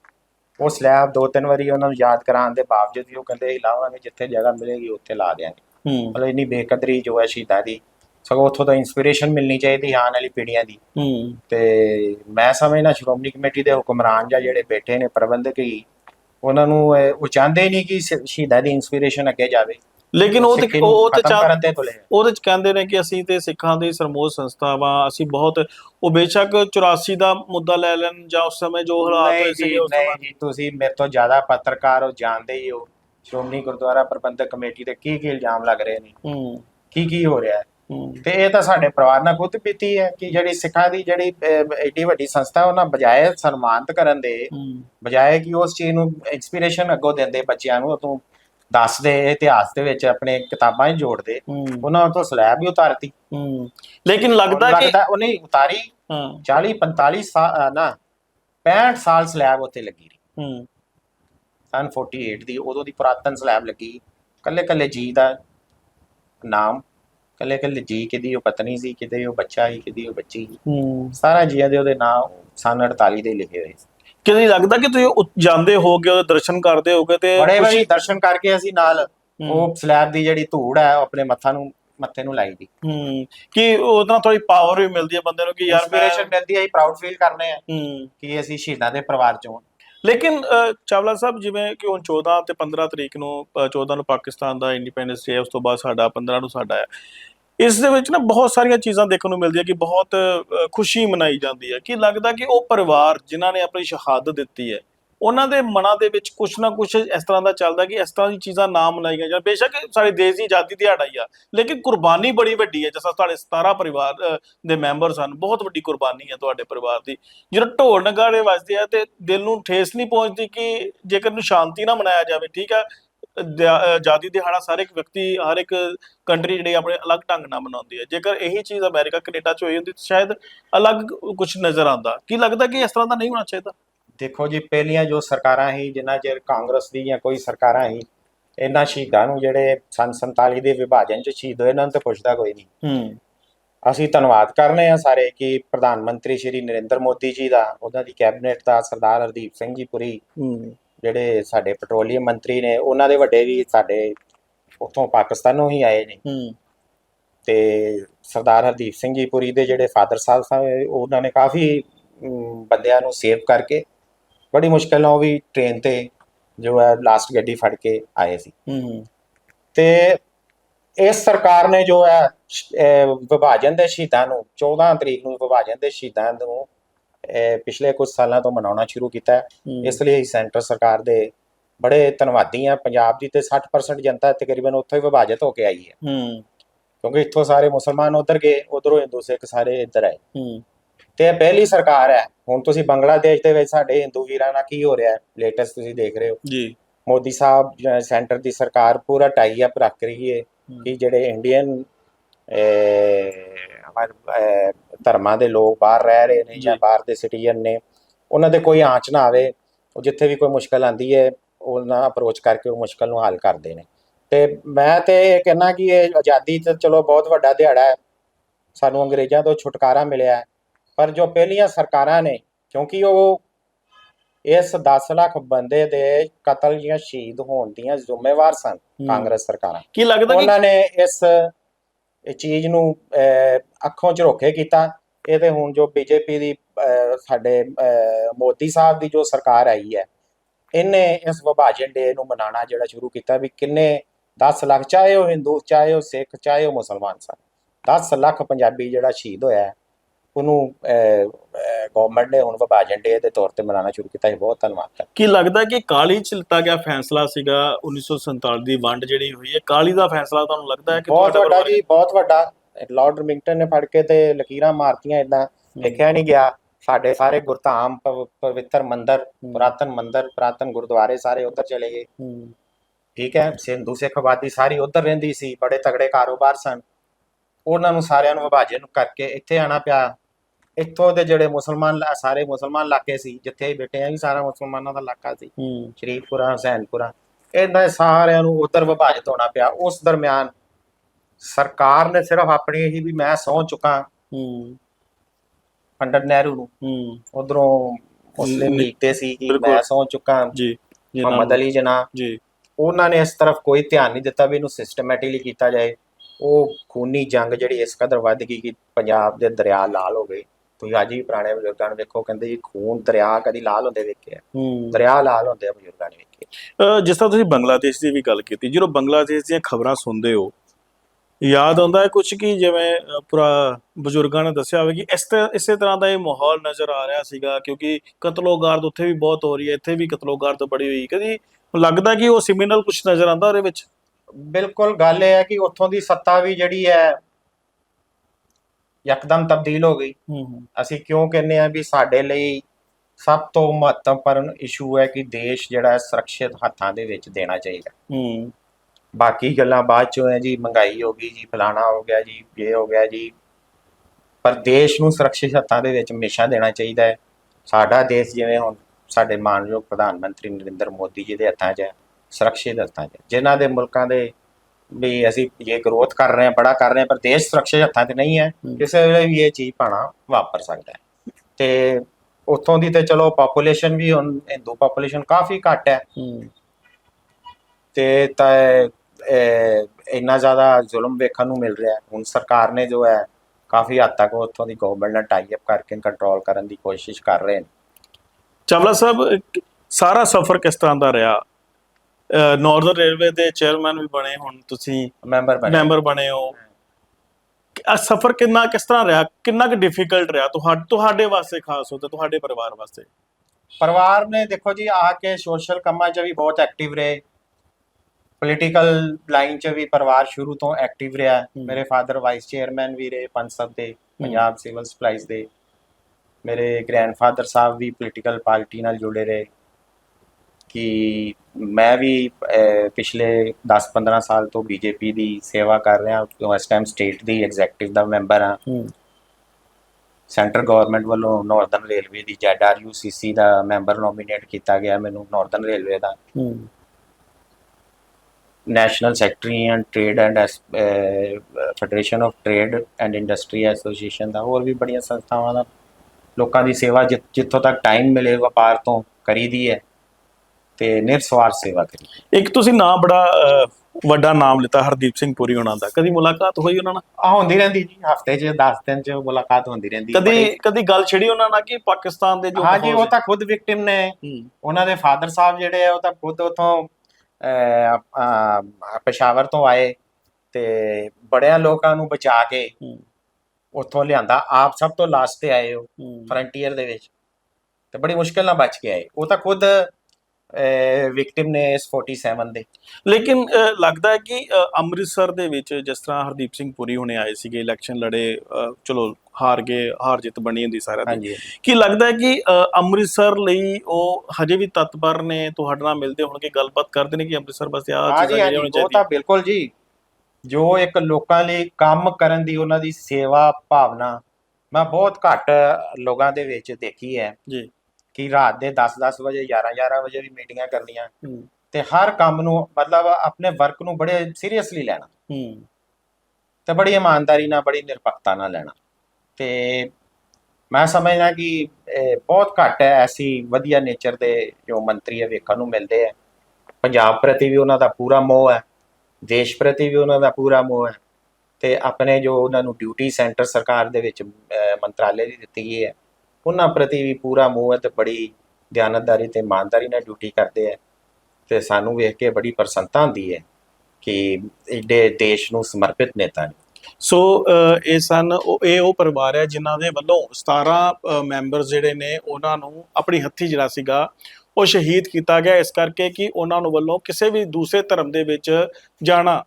ਉਹ ਸਲੈਬ ਦੋ ਤਿੰਨ ਵਾਰੀ ਉਹਨਾਂ ਨੂੰ ਯਾਦ ਕਰਾਉਣ ਦੇ ਬਾਵਜੂਦ ਵੀ ਉਹ ਕਹਿੰਦੇ ਲਾਵਾਂਗੇ ਜਿੱਥੇ ਜਗ੍ਹਾ ਮਿਲੇਗੀ ਉੱਥੇ ਲਾ ਦਿਆਂਗੇ। ਹੂੰ। ਮਤਲਬ ਇੰਨੀ ਬੇਕਦਰੀ ਜੋ ਹੈ ਸ਼ਹੀਦਾਂ ਦੀ ਸਗੋਂ ਉੱਥੋਂ ਤੋਂ ਇਨਸਪੀਰੇਸ਼ਨ ਮਿਲਣੀ ਚਾਹੀਦੀ ਆਉਣ ਵਾਲੀ ਪੀੜ੍ਹੀਆਂ ਦੀ। ਹੂੰ। ਤੇ ਮੈਂ ਸਮਝਦਾ ਸ਼੍ਰੋਮਣੀ ਕਮੇਟੀ ਦੇ ਹੁਕਮਰਾਨ ਜਾਂ ਜਿਹੜੇ ਬੈਠੇ ਨੇ ਪ੍ਰਬੰਧਕ ਹੀ ਉਹਨਾਂ ਨੂੰ ਇਹ- ਉਹ ਚਾਹੁੰਦੇ ਨਹੀਂ ਕਿ ਸ਼- ਸ਼ਹੀਦਾਂ ਦੀ ਇਨਸਪੀਰੇਸ਼ਨ ਅੱਗੇ ਜਾਵੇ। ਲੇਕਿਨ ਉਹ ਤੇ ਉਹ ਤੇ। ਉਹਦੇ ਚ ਕਹਿੰਦੇ ਨੇ ਕਿ ਅਸੀਂ ਤੇ ਸਿੱਖਾਂ ਦੀ ਸਰਮੋਜ ਸੰਸਥਾ ਵਾਂ ਅਸੀਂ ਬਹੁਤ ਉਹ ਬੇਸ਼ੱਕ 84 ਦਾ ਮੁੱਦਾ ਲੈ ਲੈਣ ਜਾਂ ਉਸ ਸਮੇਂ ਜੋ ਹਾਲਾਤ ਹੋਏ ਸੀ ਉਸ ਸਮੇਂ। ਜੀ ਤੁਸੀਂ ਮੇਰੇ ਤੋਂ ਜ਼ਿਆਦਾ ਪੱਤਰਕਾਰ ਹੋ ਜਾਣਦੇ ਹੀ ਹੋ। ਸ਼੍ਰੋਮਣੀ ਗੁਰਦੁਆਰਾ ਪ੍ਰਬੰਧਕ ਕਮੇਟੀ ਤੇ ਕੀ ਕੀ ਇਲਜ਼ਾਮ ਲੱਗ ਰਹੇ ਨੇ? ਹੂੰ। ਕੀ ਕੀ ਹੋ ਰਿਹਾ ਹੈ? ਤੇ ਇਹ ਤਾਂ ਸਾਡੇ ਪਰਿਵਾਰ ਨਾਲ ਖੁਦ ਬੀਤੀ ਹੈ ਕਿ ਜਿਹੜੀ ਸਿੱਖਾਂ ਦੀ ਜਿਹੜੀ ਐਡੀ ਵੱਡੀ ਸੰਸਥਾ ਉਹਨਾਂ ਬਜਾਏ ਸਨਮਾਨਿਤ ਕਰਨ ਦੇ ਬਜਾਏ ਕਿ ਉਸ ਚੀਜ਼ ਨੂੰ ਇਨਸਪੀਰੇਸ਼ਨ ਅੱਗੋਂ ਦਿੰਦੇ ਬੱਚਿਆਂ ਨੂੰ ਤੂੰ ਦੱਸਦੇ ਇਤਿਹਾਸ ਦੇ ਵਿੱਚ ਆਪਣੇ ਕਿਤਾਬਾਂ 'ਚ ਜੋੜਦੇ। ਹੂੰ। ਉਹਨਾਂ ਤੋਂ ਸਲੈਬ ਹੀ ਉਤਾਰਤੀ। ਹੂੰ। ਲੇਕਿਨ ਲੱਗਦਾ ਕਿ ਲੱਗਦਾ ਉਹਨੇ ਉਤਾਰੀ। ਹਾਂ। 40 45 ਸਾਲ ਨਾ 65 ਸਾਲ ਸਲੈਬ ਉੱਤੇ ਲੱਗੀ ਰਹੀ। ਹੂੰ। ਸਨ 48 ਦੀ ਉਦੋਂ ਦੀ ਪੁਰਾਤਨ ਸਲੈਬ ਲੱਗੀ। ਕੱਲੇ ਕੱਲੇ ਜੀ ਦਾ ਨਾਮ ਕੱਲੇ ਕੱਲੇ ਜੀ ਕਿਦੀ ਉਹ ਪਤਨੀ ਸੀ ਕਿਤੇ ਉਹ ਬੱਚਾ ਸੀ ਕਿਦੀ ਉਹ ਬੱਚੀ ਸੀ। ਹੂੰ। ਸਾਰਾ ਜੀਆਂ ਦੇ ਉਹਦੇ ਨਾਮ ਸਨ 48 ਦੇ ਲਿਖੇ ਹੋਏ ਸੀ। ਕਿਤੇ ਲੱਗਦਾ ਕਿ ਤੁਸੀਂ ਉ- ਜਾਂਦੇ ਹੋਗੇ ਉਹਦੇ ਦਰਸ਼ਨ ਕਰਦੇ ਹੋਗੇ ਤੇ ਬੜੇ ਖੁਸ਼ੀ- ਵਾਰੀ ਦਰਸ਼ਨ ਕਰਕੇ ਅਸੀਂ ਨਾਲ ਉਹ ਸਲੈਬ ਦੀ ਜਿਹੜੀ ਧੂੜ ਹੈ ਉਹ ਆਪਣੇ ਮੱਥਾ ਨੂੰ ਮੱਥੇ ਨੂੰ ਲਾਈ ਦੀ। ਹੂੰ ਕਿ ਉਹਦੇ ਥੋੜੀ ਪਾਵਰ ਵੀ ਮਿਲਦੀ ਹੈ ਬੰਦੇ ਨੂੰ ਕਿ ਯਾਰ ਮੈਂ ਇਨਸਪੀਰੇਸ਼ਨ ਮਿਲਦੀ ਹੈ ਪ੍ਰਾਊਡ ਫੀਲ ਕਰਨੇ ਆ ਹੂੰ। ਕਿ ਅਸੀਂ ਸ਼ਹੀਦਾਂ ਦੇ ਪਰਿਵਾਰ ਚੋਂ ਹਾਂ। ਲੇਕਿਨ ਅ, ਚਾਵਲਾ ਸਾਹਿਬ ਜਿਵੇਂ ਕਿ ਹੁਣ 14 ਤੇ 15 ਤਰੀਕ ਨੂੰ ਅ, 14 ਨੂੰ ਪਾਕਿਸਤਾਨ ਦਾ ਇੰਡੀਪੈਂਡੈਂਸ ਡੇ ਹੈ ਉਸ ਤੋਂ ਬਾਅਦ ਸਾਡਾ 15 ਨੂੰ ਸਾਡਾ ਹੈ। ਇਸ ਦੇ ਵਿੱਚ ਨਾ ਬਹੁਤ ਸਾਰੀਆਂ ਚੀਜ਼ਾਂ ਦੇਖਣ ਨੂੰ ਮਿਲਦੀਆਂ ਕਿ ਬਹੁਤ ਖੁਸ਼ੀ ਮਨਾਈ ਜਾਂਦੀ ਹੈ। ਕਿ ਲੱਗਦਾ ਕਿ ਉਹ ਪਰਿਵਾਰ ਜਿਨ੍ਹਾਂ ਨੇ ਆਪਣੀ ਸ਼ਹਾਦਤ ਦਿੱਤੀ ਹੈ, ਉਹਨਾਂ ਦੇ ਮਨਾਂ ਦੇ ਵਿੱਚ ਕੁਛ ਨਾ ਕੁਛ ਇਸ ਤਰ੍ਹਾਂ ਦਾ ਚੱਲਦਾ ਕਿ ਇਸ ਤਰ੍ਹਾਂ ਦੀ ਚੀਜ਼ਾਂ ਨਾ ਮਨਾਈਆਂ ਜਾਣ। ਬੇਸ਼ੱਕ ਸਾਡੇ ਦੇਸ਼ ਦੀ ਆਜ਼ਾਦੀ ਦਿਹਾੜਾ ਹੀ ਆ, ਲੇਕਿਨ ਕੁਰਬਾਨੀ ਬੜੀ ਵੱਡੀ ਹੈ। ਜਿਸ ਤਰ੍ਹਾਂ ਤੁਹਾਡੇ 17 ਪਰਿਵਾਰ ਦੇ ਮੈਂਬਰ ਸਨ, ਬਹੁਤ ਵੱਡੀ ਕੁਰਬਾਨੀ ਹੈ ਤੁਹਾਡੇ ਪਰਿਵਾਰ ਦੀ। ਜਦੋਂ ਢੋਲ ਨਗਾੜੇ ਵੱਜਦੇ ਆ ਤੇ ਦਿਲ ਨੂੰ ਠੇਸ ਨਹੀਂ ਪਹੁੰਚਦੀ ਕਿ ਜੇਕਰ ਨੂੰ ਸ਼ਾਂਤੀ ਨਾ ਮਨਾਇਆ ਜਾਵੇ, ਠੀਕ ਆ? ਆਜ਼ਾਦੀ ਦਿਹਾੜਾ ਸਾਰੇ ਇੱਕ ਵਿਅਕਤੀ ਹਰ ਇੱਕ ਕੰਟਰੀ ਜਿਹੜੀ ਆਪਣੇ ਅਲੱਗ ਢੰਗ ਨਾਲ ਮਨਾਉਂਦੀ ਹੈ। ਜੇਕਰ ਇਹੀ ਚੀਜ਼ ਅਮਰੀਕਾ ਕੈਨੇਡਾ 'ਚ ਹੋਈ ਹੁੰਦੀ ਤਾਂ ਸ਼ਾਇਦ ਅਲੱਗ ਕੁਝ ਨਜ਼ਰ ਆਉਂਦਾ। ਕੀ ਲੱਗਦਾ ਕਿ ਇਸ ਤਰ੍ਹਾਂ ਦਾ ਨਹੀਂ ਹੋਣਾ ਚਾਹੀਦਾ? ਦੇਖੋ ਜੀ ਪਹਿਲੀਆਂ ਜੋ ਸਰਕਾਰਾਂ ਸੀ ਜਿੰਨਾ ਚਿਰ ਕਾਂਗਰਸ ਦੀ ਜਾਂ ਕੋਈ ਸਰਕਾਰਾਂ ਸੀ ਇਹਨਾਂ ਸ਼ਹੀਦਾਂ ਨੂੰ ਜਿਹੜੇ ਸੰਨ 47 ਦੇ ਵਿਭਾਜਨ ਚ ਸ਼ਹੀਦ ਹੋਏ ਇਹਨਾਂ ਨੂੰ ਤਾਂ ਪੁੱਛਦਾ ਕੋਈ ਨਹੀਂ। ਹੂੰ। ਅਸੀਂ ਧੰਨਵਾਦ ਕਰਨੇ ਆ ਸਾਰੇ ਕਿ ਪ੍ਰਧਾਨ ਮੰਤਰੀ ਸ਼੍ਰੀ ਨਰਿੰਦਰ ਮੋਦੀ ਜੀ ਦਾ ਉਹਨਾਂ ਦੀ ਕੈਬਨਿਟ ਦਾ ਸਰਦਾਰ ਹਰਦੀਪ ਸਿੰਘ ਜੀ ਪੁਰੀ ਹੂੰ। ਜਿਹੜੇ ਸਾਡੇ ਪੈਟਰੋਲੀਅਮ ਮੰਤਰੀ ਨੇ ਉਹਨਾਂ ਦੇ ਵੱਡੇ ਵੀ ਸਾਡੇ ਉੱਥੋਂ ਪਾਕਿਸਤਾਨੋਂ ਹੀ ਆਏ ਨੇ। ਹੂੰ। ਤੇ ਸਰਦਾਰ ਹਰਦੀਪ ਸਿੰਘ ਜੀ ਪੁਰੀ ਦੇ ਜਿਹੜੇ ਫਾਦਰ ਸਾਹਿਬ ਸਨ ਉਹਨਾਂ ਨੇ ਕਾਫੀ ਬੰਦਿਆਂ ਨੂੰ ਸੇਵ ਕਰਕੇ ਬੜੀ ਮੁਸ਼ਕਲ ਨਾਲ ਉਹ ਵੀ ਟ੍ਰੇਨ ਤੇ ਜੋ ਹੈ ਲਾਸਟ ਗੱਡੀ ਫੜ ਕੇ ਆਏ ਸੀ। ਹੂੰ। ਤੇ ਇਸ ਸਰਕਾਰ ਨੇ ਜੋ ਹੈ ਵਿਭਾਜਨ ਦੇ ਸ਼ਹੀਦਾਂ ਨੂੰ 14 ਤਰੀਕ ਨੂੰ ਵਿਭਾਜਨ ਦੇ ਸ਼ਹੀਦਾਂ ਨੂੰ ਪਿਛਲੇ ਕੁਝ ਸਾਲਾਂ ਤੋਂ ਮਨਾਉਣਾ ਸ਼ੁਰੂ ਕੀਤਾ ਹੈ। ਇਸ ਲਈ ਸੈਂਟਰ ਸਰਕਾਰ ਦੇ ਬੜੇ ਧੰਨਵਾਦੀ ਆ। ਪੰਜਾਬ ਦੀ ਤੇ 60% ਜਨਤਾ ਤਕਰੀਬਨ ਉੱਥੋਂ ਹੀ ਵਿਭਾਜਿਤ ਹੋ ਕੇ ਆਈ ਹੈ। ਹੂੰ। ਕਿਉਂਕਿ ਇੱਥੋਂ ਸਾਰੇ ਮੁਸਲਮਾਨ ਉਧਰ ਗਏ ਉਧਰੋਂ ਹਿੰਦੂ ਸਿੱਖ ਸਾਰੇ ਇੱਧਰ ਆਏ। ਹੂੰ। ਤੇ ਇਹ ਪਹਿਲੀ ਸਰਕਾਰ ਹੈ। ਹੁਣ ਤੁਸੀਂ ਬੰਗਲਾਦੇਸ਼ ਦੇ ਵਿੱਚ ਸਾਡੇ ਹਿੰਦੂ ਵੀਰਾਂ ਨਾਲ ਕੀ ਹੋ ਰਿਹਾ ਹੈ? ਲੇਟੈਸਟ ਤੁਸੀਂ ਦੇਖ ਰਹੇ ਹੋ। ਜੀ। ਮੋਦੀ ਸਾਹਿਬ ਸੈਂਟਰ ਦੀ ਸਰਕਾਰ ਪੂਰਾ ਟਾਈ ਅਪ ਰੱਖ ਰਹੀ ਹੈ ਕਿ ਜਿਹੜੇ ਇੰਡੀਅਨ ਹਮਾਰੇ ਧਰਮਾਂ ਦੇ ਲੋਕ ਬਾਹਰ ਰਹਿ ਰਹੇ ਨੇ ਜਾਂ। ਬਾਹਰ ਦੇ ਸਿਟੀਜ਼ਨ ਨੇ ਉਹਨਾਂ ਦੇ ਕੋਈ ਆਂਚ ਨਾ ਆਵੇ ਉਹ ਜਿੱਥੇ ਵੀ ਕੋਈ ਮੁਸ਼ਕਲ ਆਂਦੀ ਹੈ ਉਹਨਾਂ ਅਪਰੋਚ ਕਰਕੇ ਉਹ ਮੁਸ਼ਕਲ ਨੂੰ ਹੱਲ ਕਰਦੇ ਨੇ। ਤੇ ਮੈਂ ਤੇ ਇਹ ਕਹਿਣਾ ਕਿ ਇਹ ਆਜ਼ਾਦੀ ਤੇ ਚਲੋ ਬਹੁਤ ਵੱਡਾ ਦਿਹਾੜਾ ਹੈ। ਸਾਨੂੰ ਅੰਗਰੇਜ਼ਾਂ ਤੋਂ ਛੁਟਕਾਰਾ ਮਿਲਿਆ ਪਰ ਜੋ ਪਹਿਲੀਆਂ ਸਰਕਾਰਾਂ ਨੇ ਕਿਉਂਕਿ ਉਹ ਇਸ 10 ਲੱਖ ਬੰਦੇ ਦੇ ਕਤਲ ਜਾਂ ਸ਼ਹੀਦ ਹੋਣ ਦੀਆਂ ਜ਼ਿੰਮੇਵਾਰ ਸਨ ਕਾਂਗਰਸ ਸਰਕਾਰਾਂ। ਕੀ ਲੱਗਦਾ ਕਿ ਉਹਨਾਂ ਨੇ ਇਸ ਇਹ ਚੀਜ਼ ਨੂੰ ਅੱਖੋਂ ਝਰੋਖੇ ਕੀਤਾ। ਇਹ ਤੇ ਹੁਣ ਜੋ ਬੀਜੇਪੀ ਦੀ ਸਾਡੇ ਮੋਦੀ ਸਾਹਿਬ ਦੀ ਜੋ ਸਰਕਾਰ ਆਈ ਹੈ, ਇਹਨੇ ਇਸ ਵਿਭਾਜਨ ਡੇ ਨੂੰ ਮਨਾਉਣਾ ਜਿਹੜਾ ਸ਼ੁਰੂ ਕੀਤਾ ਵੀ ਕਿੰਨੇ 10 ਲੱਖ, ਚਾਹੇ ਉਹ ਹਿੰਦੂ, ਚਾਹੇ ਉਹ ਸਿੱਖ, ਚਾਹੇ ਉਹ ਮੁਸਲਮਾਨ ਸਨ 10 ਲੱਖ ਪੰਜਾਬੀ ਜਿਹੜਾ ਸ਼ਹੀਦ ਹੋਇਆ ਉਹਨੂੰ ਗਵਰਨਮੈਂਟ ਨੇ ਹੁਣ ਵਿਭਾਜਨ ਡੇ ਦੇ ਤੌਰ ਤੇ ਮਨਾਉਣਾ ਸ਼ੁਰੂ ਕੀਤਾ ਹੈ ਬਹੁਤ ਧੰਨਵਾਦ ਕੀ ਲੱਗਦਾ ਕਿ ਕਾਲੀ ਚ ਲਿੱਤਾ ਗਿਆ ਫੈਸਲਾ ਸੀਗਾ 1947 ਦੀ ਵੰਡ ਜਿਹੜੀ ਹੋਈ ਹੈ? ਕਾਲੀ ਦਾ ਫੈਸਲਾ ਤੁਹਾਨੂੰ ਲੱਗਦਾ ਹੈ ਕਿ ਬਹੁਤ ਵੱਡਾ ਜੀ ਬਹੁਤ ਵੱਡਾ। ਲਾਰਡ ਰਿਮਿੰਗਟਨ ਨੇ ਫੜ ਕੇ ਤੇ ਲਕੀਰਾਂ ਮਾਰਤੀਆਂ ਇਦਾਂ ਲਿਖਿਆ ਨਹੀਂ ਗਿਆ। ਸਾਡੇ ਸਾਰੇ ਗੁਰਧਾਮ ਪਵ- ਪਵਿੱਤਰ ਮੰਦਰ ਪੁਰਾਤਨ ਮੰਦਰ ਪੁਰਾਤਨ ਗੁਰਦੁਆਰੇ ਸਾਰੇ ਉੱਧਰ ਚਲੇ ਗਏ। ਠੀਕ ਹੈ ਸਿੰਧੂ ਸਿੱਖ ਆਬਾਦੀ ਸਾਰੀ ਉੱਧਰ ਰਹਿੰਦੀ ਸੀ। ਬੜੇ ਤਗੜੇ ਕਾਰੋਬਾਰ ਸਨ। ਉਹਨਾਂ ਨੂੰ ਸਾਰਿਆਂ ਨੂੰ ਵਿਭਾਜਨ ਕਰਕੇ ਇੱਥੇ ਆਣਾ ਪਿਆ। ਇੱਥੋਂ ਦੇ ਜਿਹੜੇ ਮੁਸਲਮਾਨ ਲਾ- ਸਾਰੇ ਮੁਸਲਮਾਨ ਇਲਾਕੇ ਸੀ ਜਿੱਥੇ ਅਸੀਂ ਬੈਠੇ ਆ ਵੀ ਸਾਰਾ ਮੁਸਲਮਾਨਾਂ ਦਾ ਇਲਾਕਾ ਸੀ। ਹੂੰ। ਸ਼ਰੀਫਪੁਰਾ ਹੁਸੈਨਪੁਰਾ ਇਹਨਾਂ ਸਾਰਿਆਂ ਨੂੰ ਉੱਧਰ ਵਿਭਾਜਿਤ ਹੋਣਾ ਪਿਆ। ਉਸ ਦਰਮਿਆਨ ਸਰਕਾਰ ਨੇ ਸਿਰਫ ਆਪਣੀ ਹੀ ਵੀ ਮੈਂ ਸਹੁੰ ਚੁੱਕਾ। ਹੂੰ। ਪੰਡਤ ਨਹਿਰੂ ਨੂੰ। ਹੂੰ। ਉਧਰੋਂ ਮੁਸਲਿਮ ਲੀਗ ਤੇ ਸੀ ਕਿ ਬਿਲਕੁਲ। ਮੈਂ ਸਹੁੰ ਚੁੱਕਾ। ਜੀ। ਜੀ ਮੁਹੰਮਦ ਅਲੀ ਜਨਾਹ। ਜੀ। ਉਹਨਾਂ ਨੇ ਇਸ ਤਰਫ ਕੋਈ ਧਿਆਨ ਨਹੀਂ ਦਿੱਤਾ ਵੀ ਇਹਨੂੰ ਸਿਸਟਮੈਟਿਕਲੀ ਕੀਤਾ ਜਾਏ। ਉਹ ਖੂਨੀ ਜੰਗ ਜਿਹੜੀ ਇਸ ਕਦਰ ਵੱਧ ਗਈ ਕਿ ਪੰਜਾਬ ਦੇ ਦਰਿਆ ਲਾਲ ਹੋ ਗਏ। ਤੁਸੀਂ ਅੱਜ ਵੀ ਪੁਰਾਣੇ ਬਜ਼ੁਰਗਾਂ ਨੂੰ ਦੇਖੋ ਕਹਿੰਦੇ ਜੀ ਖੂਨ ਦਰਿਆ ਕਦੀ ਲਾਲ ਹੁੰਦੇ ਵੇਖੇ ਆ। ਹੂੰ। ਦਰਿਆ ਲਾਲ ਹੁੰਦੇ ਆ ਬਜ਼ੁਰਗਾਂ ਨੇ ਵੇਖੇ। ਜਿਸ ਤਰ੍ਹਾਂ ਤੁਸੀਂ ਬੰਗਲਾਦੇਸ਼ ਦੀ ਵੀ ਗੱਲ ਕੀਤੀ ਜਦੋਂ ਬੰਗਲਾਦੇਸ਼ ਦੀਆਂ ਖਬਰਾਂ ਸੁਣਦੇ ਹੋ ਯਾਦ ਆਉਂਦਾ ਹੈ ਕੁਝ ਕਿ ਜਿਵੇਂ ਪੂਰਾ ਬਜ਼ੁਰਗਾਂ ਨੇ ਦੱਸਿਆ ਹੋਵੇ ਕਿ ਇਸ ਤਰ੍ਹਾਂ ਇਸੇ ਤਰ੍ਹਾਂ ਦਾ ਇਹ ਮਾਹੌਲ ਨਜ਼ਰ ਆ ਰਿਹਾ ਸੀਗਾ ਕਿਉਂਕਿ ਕਤਲੋਗਾਰਦ ਉੱਥੇ ਵੀ ਬਹੁਤ ਹੋ ਰਹੀ ਹੈ ਇੱਥੇ ਵੀ ਕਤਲੋਗਾਰਦ ਬੜੀ ਹੋਈ। ਕਦੀ ਲੱਗਦਾ ਕਿ ਉਹ ਸਿਮੀਨਲ ਕੁਝ ਨਜ਼ਰ ਆਉਂਦਾ ਉਹਦੇ ਵਿੱਚ? ਬਿਲਕੁਲ ਗੱਲ ਇਹ ਹੈ ਕਿ ਉੱਥੋਂ ਦੀ ਸੱਤਾ ਵੀ ਜਿਹੜੀ ਹੈ ਯਕਦਮ ਤਬਦੀਲ ਹੋ ਗਈ। ਅਸੀਂ ਕਿਉਂ ਕਹਿੰਦੇ ਆ ਵੀ ਸਾਡੇ ਲਈ ਸਭ ਤੋਂ ਮਹੱਤਵਪੂਰਨ ਇਸ਼ੂ ਹੈ ਕਿ ਦੇਸ਼ ਜਿਹੜਾ ਹੈ ਸੁਰੱਖਿਅਤ ਹੱਥਾਂ ਦੇ ਵਿੱਚ ਦੇਣਾ ਚਾਹੀਦਾ। ਹੂੰ। ਬਾਕੀ ਗੱਲਾਂ ਬਾਅਦ ਚੋਂ ਹੈ ਜੀ ਮਹਿੰਗਾਈ ਹੋ ਗਈ ਜੀ ਫਲਾਣਾ ਹੋ ਗਿਆ ਜੀ ਇਹ ਹੋ ਗਿਆ ਜੀ। ਪਰ ਦੇਸ਼ ਨੂੰ ਸੁਰੱਖਿਅਤ ਹੱਥਾਂ ਦੇ ਵਿੱਚ ਹਮੇਸ਼ਾ ਦੇਣਾ ਚਾਹੀਦਾ ਹੈ। ਸਾਡਾ ਦੇਸ਼ ਜਿਵੇਂ ਹੁਣ ਸਾਡੇ ਮਾਨਯੋਗ ਪ੍ਰਧਾਨ ਮੰਤਰੀ ਨਰਿੰਦਰ ਮੋਦੀ ਜੀ ਦੇ ਹੱਥਾਂ 'ਚ ਹੈ। ਸੁਰੱਖਿਅਤ ਹੱਥਾਂ 'ਚ। ਜਿਨ੍ਹਾਂ ਦੇ ਮੁਲਕਾਂ ਦੇ ਵੀ ਅਸੀਂ ਇਹ ਗਰੋਥ ਕਰ ਰਹੇ ਹਾਂ ਬੜਾ ਕਰ ਰਹੇ ਹਾਂ ਪਰ ਦੇਸ਼ ਸੁਰੱਖਿਅਤ ਹੱਥਾਂ 'ਤੇ ਨਹੀਂ ਹੈ। ਕਿਸੇ ਵੇਲੇ ਵੀ ਇਹ ਚੀਜ਼ ਪਾਣਾ ਵਾਪਰ ਸਕਦਾ ਹੈ। ਤੇ ਉੱਥੋਂ ਦੀ ਤੇ ਚਲੋ ਪਾਪੂਲੇਸ਼ਨ ਵੀ ਹੁਣ ਹਿੰਦੂ ਪਾਪੂਲੇਸ਼ਨ ਕਾਫੀ ਘੱਟ ਹੈ। ਤੇ ਤਾਂ ਇਹ ਇੰਨਾ ਜ਼ਿਆਦਾ ਜ਼ੁਲਮ ਵੇਖਣ ਨੂੰ ਮਿਲ ਰਿਹਾ ਹੈ। ਹੁਣ ਸਰਕਾਰ ਨੇ ਜੋ ਹੈ ਕਾਫੀ ਹੱਦ ਤੱਕ ਉੱਥੋਂ ਦੀ ਗਵਰਨਮੈਂਟ ਨਾਲ ਟਾਈ ਅਪ ਕਰਕੇ ਕੰਟਰੋਲ ਕਰਨ ਦੀ ਕੋਸ਼ਿਸ਼ ਕਰ ਰਹੇ ਨੇ। ਚਾਵਲਾ ਸਾਹਿਬ ਸਾਰਾ ਸਫ਼ਰ ਕਿਸ ਤਰ੍ਹਾਂ ਦਾ ਰਿਹਾ? ਨਾਰਥਰਨ ਰੇਲਵੇ ਦੇ ਚੇਅਰਮੈਨ ਵੀ ਬਣੇ ਹੁਣ ਤੁਸੀਂ ਮੈਂਬਰ ਬਣੇ। ਮੈਂਬਰ ਬਣੇ ਹੋ। ਆ ਸਫ਼ਰ ਕਿੰਨਾ ਕਿਸ ਤਰ੍ਹਾਂ ਰਿਹਾ? ਕਿੰਨਾ ਕੁ ਡਿਫਿਕਲਟ ਰਿਹਾ? ਤੁਹਾਡੇ ਤੁਹਾਡੇ ਵਾਸਤੇ ਖਾਸ ਹੋ ਤੇ ਤੁਹਾਡੇ ਪਰਿਵਾਰ ਵਾਸਤੇ? ਪਰਿਵਾਰ ਨੇ ਦੇਖੋ ਜੀ ਆ ਕੇ ਸੋਸ਼ਲ ਕੰਮਾਂ 'ਚ ਵੀ ਬਹੁਤ ਐਕਟਿਵ ਰਹੇ। ਪੋਲੀਟੀਕਲ ਲਾਈਨ 'ਚ ਵੀ ਪਰਿਵਾਰ ਸ਼ੁਰੂ ਤੋਂ ਐਕਟਿਵ ਰਿਹਾ। ਮੇਰੇ ਫਾਦਰ ਵਾਈਸ ਚੇਅਰਮੈਨ ਵੀ ਰਹੇ ਪੰਜ ਸਭ ਦੇ ਪੰਜਾਬ ਸਿਵਲ ਸਪਲਾਈਜ਼ ਦੇ। ਮੇਰੇ ਗ੍ਰੈਂਡਫਾਦਰ ਸਾਹਿਬ ਵੀ ਪੋਲੀਟੀਕਲ ਪਾਰਟੀ ਨਾਲ ਜੁੜੇ ਰਹੇ। ਕਿ ਮੈਂ ਵੀ ਪਿਛਲੇ 10-15 ਸਾਲ ਤੋਂ ਬੀਜੇਪੀ ਦੀ ਸੇਵਾ ਕਰ ਰਿਹਾ ਇਸ ਟਾਈਮ ਸਟੇਟ ਦੀ ਐਗਜ਼ੈਕਟਿਵ ਦਾ ਮੈਂਬਰ ਹਾਂ। ਸੈਂਟਰ ਗਵਰਨਮੈਂਟ ਵੱਲੋਂ ਨਾਰਥਰਨ ਰੇਲਵੇ ਦੀ ਜ਼ੈਡਆਰਯੂਸੀਸੀ ਦਾ ਮੈਂਬਰ ਨੋਮੀਨੇਟ ਕੀਤਾ ਗਿਆ ਮੈਨੂੰ northern railway the. National secretary and trade and federation of trade and industry association ਦਾ ਹੋਰ ਵੀ ਬੜੀਆਂ ਸੰਸਥਾਵਾਂ ਦਾ। ਲੋਕਾਂ ਦੀ ਸੇਵਾ ਜਿੱਥੋਂ ਤੱਕ ਟਾਈਮ ਮਿਲੇ ਵਪਾਰ ਤੋਂ ਕਰੀਦੀ ਹੈ। ਤੇ ਨਿਰਸਵਾਰ ਸੇਵਾ ਕਰੀ। ਇੱਕ ਤੁਸੀਂ ਨਾਮ ਬੜਾ ਵੱਡਾ ਨਾਮ ਲਿੱਤਾ ਹਰਦੀਪ ਸਿੰਘ ਪੁਰੀ ਉਹਨਾਂ ਦਾ। ਕਦੀ ਮੁਲਾਕਾਤ ਹੋਈ ਉਹਨਾਂ ਨਾਲ? ਆ ਹੁੰਦੀ ਰਹਿੰਦੀ ਜੀ ਹਫ਼ਤੇ 'ਚ 10 ਦਿਨ 'ਚ ਮੁਲਾਕਾਤ ਹੁੰਦੀ ਰਹਿੰਦੀ ਕਦੀ ਕਦੀ ਗੱਲ ਛਿੜੀ ਉਹਨਾਂ ਨਾਲ ਕਿ ਪਾਕਿਸਤਾਨ ਦੇ ਜੋ ਹਾਂ ਜੀ ਉਹ ਤਾਂ ਖੁਦ ਵਿਕਟਿਮ ਨੇ। ਉਹਨਾਂ ਦੇ ਫਾਦਰ ਸਾਹਿਬ ਜਿਹੜੇ ਆ ਉਹ ਤਾਂ ਖੁਦ ਉਥੋਂ ਪਸ਼ਾਵਰ ਤੋਂ ਆਏ ਤੇ ਬੜਿਆਂ ਲੋਕਾਂ ਨੂੰ ਬਚਾ ਕੇ ਉੱਥੋਂ ਲਿਆਂਦਾ। ਆਪ ਸਭ ਤੋਂ ਲਾਸਟ ਤੇ ਆਏ ਹੂੰ। ਫਰੰਟੀਅਰ ਦੇ ਵਿੱਚ। ਤੇ ਬੜੀ ਮੁਸ਼ਕਿਲ ਨਾਲ ਬਚ ਕੇ ਆਏ। ਉਹ ਤਾਂ ਖੁਦ ਵਿਕਟਿਮ ਨੇ ਇਸ 47 ਦੇ। ਲੇਕਿਨ ਲੱਗਦਾ ਹੈ ਕਿ ਅੰਮ੍ਰਿਤਸਰ ਦੇ ਵਿੱਚ ਜਿਸ ਤਰ੍ਹਾਂ ਹਰਦੀਪ ਸਿੰਘ ਪੁਰੀ ਹੁਣੇ ਆਏ ਸੀਗੇ ਇਲੈਕਸ਼ਨ ਲੜੇ ਚਲੋ ਹਾਰ ਗਏ ਹਾਰ ਜਿੱਤ ਬਣੀ ਹੁੰਦੀ ਸਾਰਿਆਂ ਦੀ। ਹਾਂਜੀ। ਕੀ ਲੱਗਦਾ ਹੈ ਕਿ ਅੰਮ੍ਰਿਤਸਰ ਲਈ ਉਹ ਹਜੇ ਵੀ ਤਤਪਰ ਨੇ ਤੁਹਾਡੇ ਨਾਲ ਮਿਲਦੇ ਹੋਣਗੇ ਗੱਲਬਾਤ ਕਰਦੇ ਨੇ ਕਿ ਅੰਮ੍ਰਿਤਸਰ ਬਸ ਜੀ ਚੀਜ਼ਾਂ ਉਹ ਤਾਂ ਬਿਲਕੁਲ ਜੀ। ਜੋ ਇੱਕ ਲੋਕਾਂ ਲਈ ਕੰਮ ਕਰਨ ਦੀ ਉਹਨਾਂ ਦੀ ਸੇਵਾ ਭਾਵਨਾ ਮੈਂ ਬਹੁਤ ਘੱਟ ਲੋਕਾਂ ਦੇ ਵਿੱਚ ਦੇਖੀ ਹੈ। ਜੀ। ਕਿ ਰਾਤ ਦੇ 10-10 ਵਜੇ 11-11 ਵਜੇ ਵੀ ਮੀਟਿੰਗਾਂ ਕਰਨੀਆਂ। ਹੂੰ। ਤੇ ਹਰ ਕੰਮ ਨੂੰ ਮਤਲਬ ਆਪਣੇ ਵਰਕ ਨੂੰ ਬੜੇ ਸੀਰੀਅਸਲੀ ਲੈਣਾ। ਹੂੰ। ਤੇ ਬੜੀ ਇਮਾਨਦਾਰੀ ਨਾਲ ਬੜੀ ਨਿਰਪੱਖਤਾ ਨਾਲ ਲੈਣਾ। ਤੇ ਮੈਂ ਸਮਝਦਾ ਕਿ ਬਹੁਤ ਘੱਟ ਹੈ ਐਸੀ ਵਧੀਆ ਨੇਚਰ ਦੇ ਜੋ ਮੰਤਰੀ ਹੈ ਵੇਖਣ ਨੂੰ ਮਿਲਦੇ ਹੈ। ਪੰਜਾਬ ਪ੍ਰਤੀ ਵੀ ਉਹਨਾਂ ਦਾ ਪੂਰਾ ਮੋਹ ਹੈ ਦੇਸ਼ ਪ੍ਰਤੀ ਵੀ ਉਹਨਾਂ ਦਾ ਪੂਰਾ ਮੋਹ ਹੈ। ਤੇ ਆਪਣੇ ਜੋ ਉਹਨਾਂ ਨੂੰ ਡਿਊਟੀ ਸੈਂਟਰ ਸਰਕਾਰ ਦੇ ਵਿੱਚ ਮੰਤਰਾਲੇ ਦੀ ਦਿੱਤੀ ਗਈ ਹੈ ਉਹਨਾਂ ਪ੍ਰਤੀ ਵੀ ਪੂਰਾ ਮੋਹ ਹੈ ਤੇ ਬੜੀ ਦਿਆਨਤਦਾਰੀ ਤੇ ਇਮਾਨਦਾਰੀ ਨਾਲ ਡਿਊਟੀ ਕਰਦੇ ਹੈ ਤੇ ਸਾਨੂੰ ਵੇਖ ਕੇ ਬੜੀ ਪ੍ਰਸੰਨਤਾ ਹੁੰਦੀ ਹੈ ਕਿ ਇਹਦੇ ਦੇਸ਼ ਨੂੰ ਸਮਰਪਿਤ ਨੇਤਾ ਨੇ। ਸੋ ਇਹ ਸਨ, ਉਹ, ਇਹ ਉਹ ਪਰਿਵਾਰ ਹੈ ਜਿਨ੍ਹਾਂ ਦੇ ਵੱਲੋਂ 17 ਮੈਂਬਰ ਜਿਹੜੇ ਨੇ ਉਹਨਾਂ ਨੂੰ ਆਪਣੀ ਹੱਥੀ ਜਿਹੜਾ ਸੀਗਾ ਉਹ ਸ਼ਹੀਦ ਕੀਤਾ ਗਿਆ। ਇਸ ਕਰਕੇ ਕਿ ਉਹਨਾਂ ਨੂੰ ਵੱਲੋਂ ਕਿਸੇ ਵੀ ਦੂਸਰੇ ਧਰਮ ਦੇ ਵਿੱਚ ਜਾਣਾ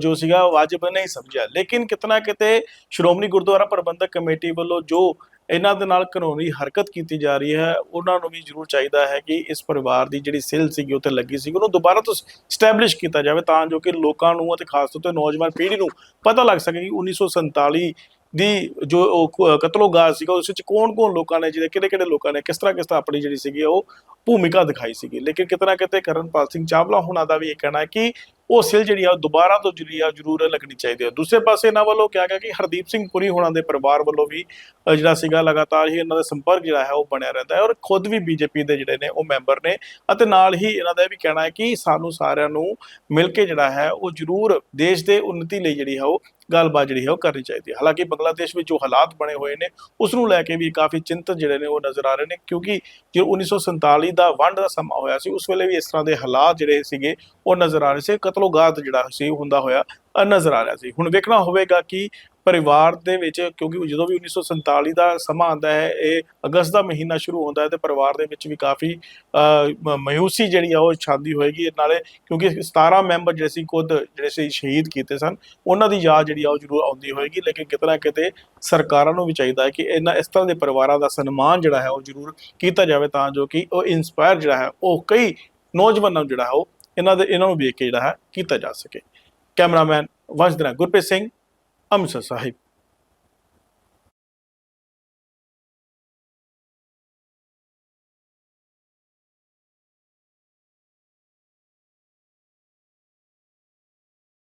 ਜੋ ਸੀਗਾ ਵਾਜਬ ਨਹੀਂ ਸਮਝਿਆ। ਲੇਕਿਨ ਕਿਤਨਾ ਕਿਤੇ ਸ਼੍ਰੋਮਣੀ ਗੁਰਦੁਆਰਾ ਪ੍ਰਬੰਧਕ ਕਮੇਟੀ ਵੱਲੋਂ ਜੋ ਇਹਨਾਂ ਦੇ ਨਾਲ ਕਾਨੂੰਨੀ ਹਰਕਤ ਕੀਤੀ ਜਾ ਰਹੀ ਹੈ। ਉਹਨਾਂ ਨੂੰ ਵੀ ਜ਼ਰੂਰ ਚਾਹੀਦਾ ਹੈ ਕਿ ਇਸ ਪਰਿਵਾਰ ਦੀ ਜਿਹੜੀ ਸਿਲ ਸੀਗੀ, ਉੱਥੇ ਲੱਗੀ ਸੀ ਉਹਨੂੰ ਦੁਬਾਰਾ ਤੋਂ ਸਟੈਬਲਿਸ਼ ਕੀਤਾ ਜਾਵੇ ਤਾਂ ਜੋ ਕਿ ਲੋਕਾਂ ਨੂੰ ਅਤੇ ਖਾਸ ਤੌਰ ਤੇ ਨੌਜਵਾਨ ਪੀੜ੍ਹੀ ਨੂੰ ਪਤਾ ਲੱਗ ਸਕੇ ਕਿ 1947 ਦੀ ਜੋ ਉਹ ਕ- ਕਤਲੋਗਾਰ ਸੀਗਾ, ਉਸ ਵਿੱਚ ਕੌਣ-ਕੌਣ ਲੋਕਾਂ ਨੇ, ਜਿਹੜੇ ਕਿਹੜੇ-ਕਿਹੜੇ ਲੋਕਾਂ ਨੇ, ਕਿਸ ਤਰ੍ਹਾਂ ਕਿਸ ਤਰ੍ਹਾਂ ਆਪਣੀ ਜਿਹੜੀ ਸੀਗੀ ਉਹ ਭੂਮਿਕਾ ਦਿਖਾਈ ਸੀਗੀ। ਲੇਕਿਨ ਕਿਤੇ ਨਾ ਕਿਤੇ ਕਰਨਪਾਲ ਸਿੰਘ ਚਾਵਲਾ ਹੁਣਾਂ ਦਾ ਵੀ ਇਹ ਕਹਿਣਾ ਹੈ ਕਿ ਉਹ ਸਿਲ ਜਿਹੜੀ ਆ ਉਹ ਦੁਬਾਰਾ ਤੋਂ ਜਿਹੜੀ ਆ ਜ਼ਰੂਰ ਲੱਗਣੀ ਚਾਹੀਦੀ ਹੈ ਦੂਸਰੇ ਪਾਸੇ ਇਹਨਾਂ ਵੱਲੋਂ ਕਿਹਾ ਗਿਆ ਕਿ ਹਰਦੀਪ ਸਿੰਘ ਪੁਰੀ ਹੋਣਾ ਦੇ ਪਰਿਵਾਰ ਵੱਲੋਂ ਵੀ ਜਿਹੜਾ ਸੀਗਾ ਲਗਾਤਾਰ ਹੀ ਇਹਨਾਂ ਦਾ ਸੰਪਰਕ ਜਿਹੜਾ ਹੈ ਉਹ ਬਣਿਆ ਰਹਿੰਦਾ ਹੈ ਔਰ ਖੁਦ ਵੀ ਬੀਜੇਪੀ ਦੇ ਜਿਹੜੇ ਨੇ ਉਹ ਮੈਂਬਰ ਨੇ ਅਤੇ ਨਾਲ ਹੀ ਇਹਨਾਂ ਦਾ ਇਹ ਵੀ ਕਹਿਣਾ ਹੈ ਕਿ ਸਾਨੂੰ ਸਾਰਿਆਂ ਨੂੰ ਮਿਲ ਕੇ ਜਿਹੜਾ ਹੈ ਉਹ ਜ਼ਰੂਰ ਦੇਸ਼ ਦੇ ਉન્નਤੀ ਲਈ ਜਿਹੜੀ ਹੈ ਉਹ ਗੱਲਬਾਤ ਜਿਹੜੀ ਹੈ ਉਹ ਕਰਨੀ ਚਾਹੀਦੀ ਹੈ। ਹਾਲਾਂਕਿ ਬੰਗਲਾਦੇਸ਼ ਵਿੱਚ ਜੋ ਹਾਲਾਤ ਬਣੇ ਹੋਏ ਨੇ, ਉਸ ਨੂੰ ਲੈ ਕੇ ਵੀ ਕਾਫੀ ਚਿੰਤਨ ਜਿਹੜੇ ਨੇ ਉਹ ਨਜ਼ਰ ਆ ਰਹੇ ਨੇ, ਕਿਉਂਕਿ ਜੋ 1947 ਦਾ ਵੰਡ ਦਾ ਸਮਾਂ ਹੋਇਆ ਸੀ, ਉਸ ਵੇਲੇ ਵੀ ਇਸ ਤਰ੍ਹਾਂ ਦੇ ਹਾਲਾਤ ਜਿਹੜੇ ਸੀਗੇ ਉਹ ਨਜ਼ਰ ਆ ਰਹੇ ਸੀ। ਕਤਲੋਗਾਤ ਜਿਹੜਾ ਸੀ, ਉਹ ਹੁੰਦਾ ਹੋਇਆ ਨਜ਼ਰ ਆ ਰਿਹਾ ਸੀ। ਹੁਣ ਵੇਖਣਾ ਹੋਵੇਗਾ ਕਿ ਪਰਿਵਾਰ ਦੇ ਵਿੱਚ ਕਿਉਂਕਿ ਜਦੋਂ ਵੀ 1947 ਦਾ ਸਮਾਂ ਆਉਂਦਾ ਹੈ ਇਹ ਅਗਸਤ ਦਾ ਮਹੀਨਾ ਸ਼ੁਰੂ ਹੁੰਦਾ ਹੈ ਤੇ ਪਰਿਵਾਰ ਦੇ ਵਿੱਚ ਵੀ ਕਾਫੀ ਅ, ਜਿਹੜੀ ਆ ਉਹ ਛਾਂਦੀ ਹੋਏਗੀ। ਨਾਲੇ ਕਿਉਂਕਿ 17 ਮੈਂਬਰ ਜਿਹੜੇ ਸੀ ਖੁਦ ਜਿਹੜੇ ਸੀ ਸ਼ਹੀਦ ਕੀਤੇ ਸਨ ਉਹਨਾਂ ਦੀ ਯਾਦ ਜਿਹੜੀ ਆ ਉਹ ਜ਼ਰੂਰ ਆਉਂਦੀ ਹੋਏਗੀ। ਲੇਕਿਨ ਕਿਤੇ ਨਾ ਕਿਤੇ ਸਰਕਾਰਾਂ ਨੂੰ ਵੀ ਚਾਹੀਦਾ ਹੈ ਕਿ ਇਹਨਾਂ ਇਸ ਤਰ੍ਹਾਂ ਦੇ ਪਰਿਵਾਰਾਂ ਦਾ ਸਨਮਾਨ ਜਿਹੜਾ ਹੈ ਉਹ ਜ਼ਰੂਰ ਕੀਤਾ ਜਾਵੇ ਤਾਂ ਜੋ ਕਿ ਉਹ ਇਨਸਪਾਇਰ ਜਿਹੜਾ ਹੈ ਉਹ ਕਈ ਨੌਜਵਾਨਾਂ ਨੂੰ ਜਿਹੜਾ ਹੈ ਉਹ ਇਹਨਾਂ ਦੇ ਇਹਨਾਂ ਨੂੰ ਵੇਖ ਕੇ ਜਿਹੜਾ ਹੈ ਕੀਤਾ ਜਾ ਸਕੇ। ਕੈਮਰਾਮੈਨ ਵੰਸ਼ਦਨਾ ਗੁਰਪ੍ਰੀਤ ਸਿੰਘ ਅੰਮ੍ਰਿਤਸਰ ਸਾਹਿਬ।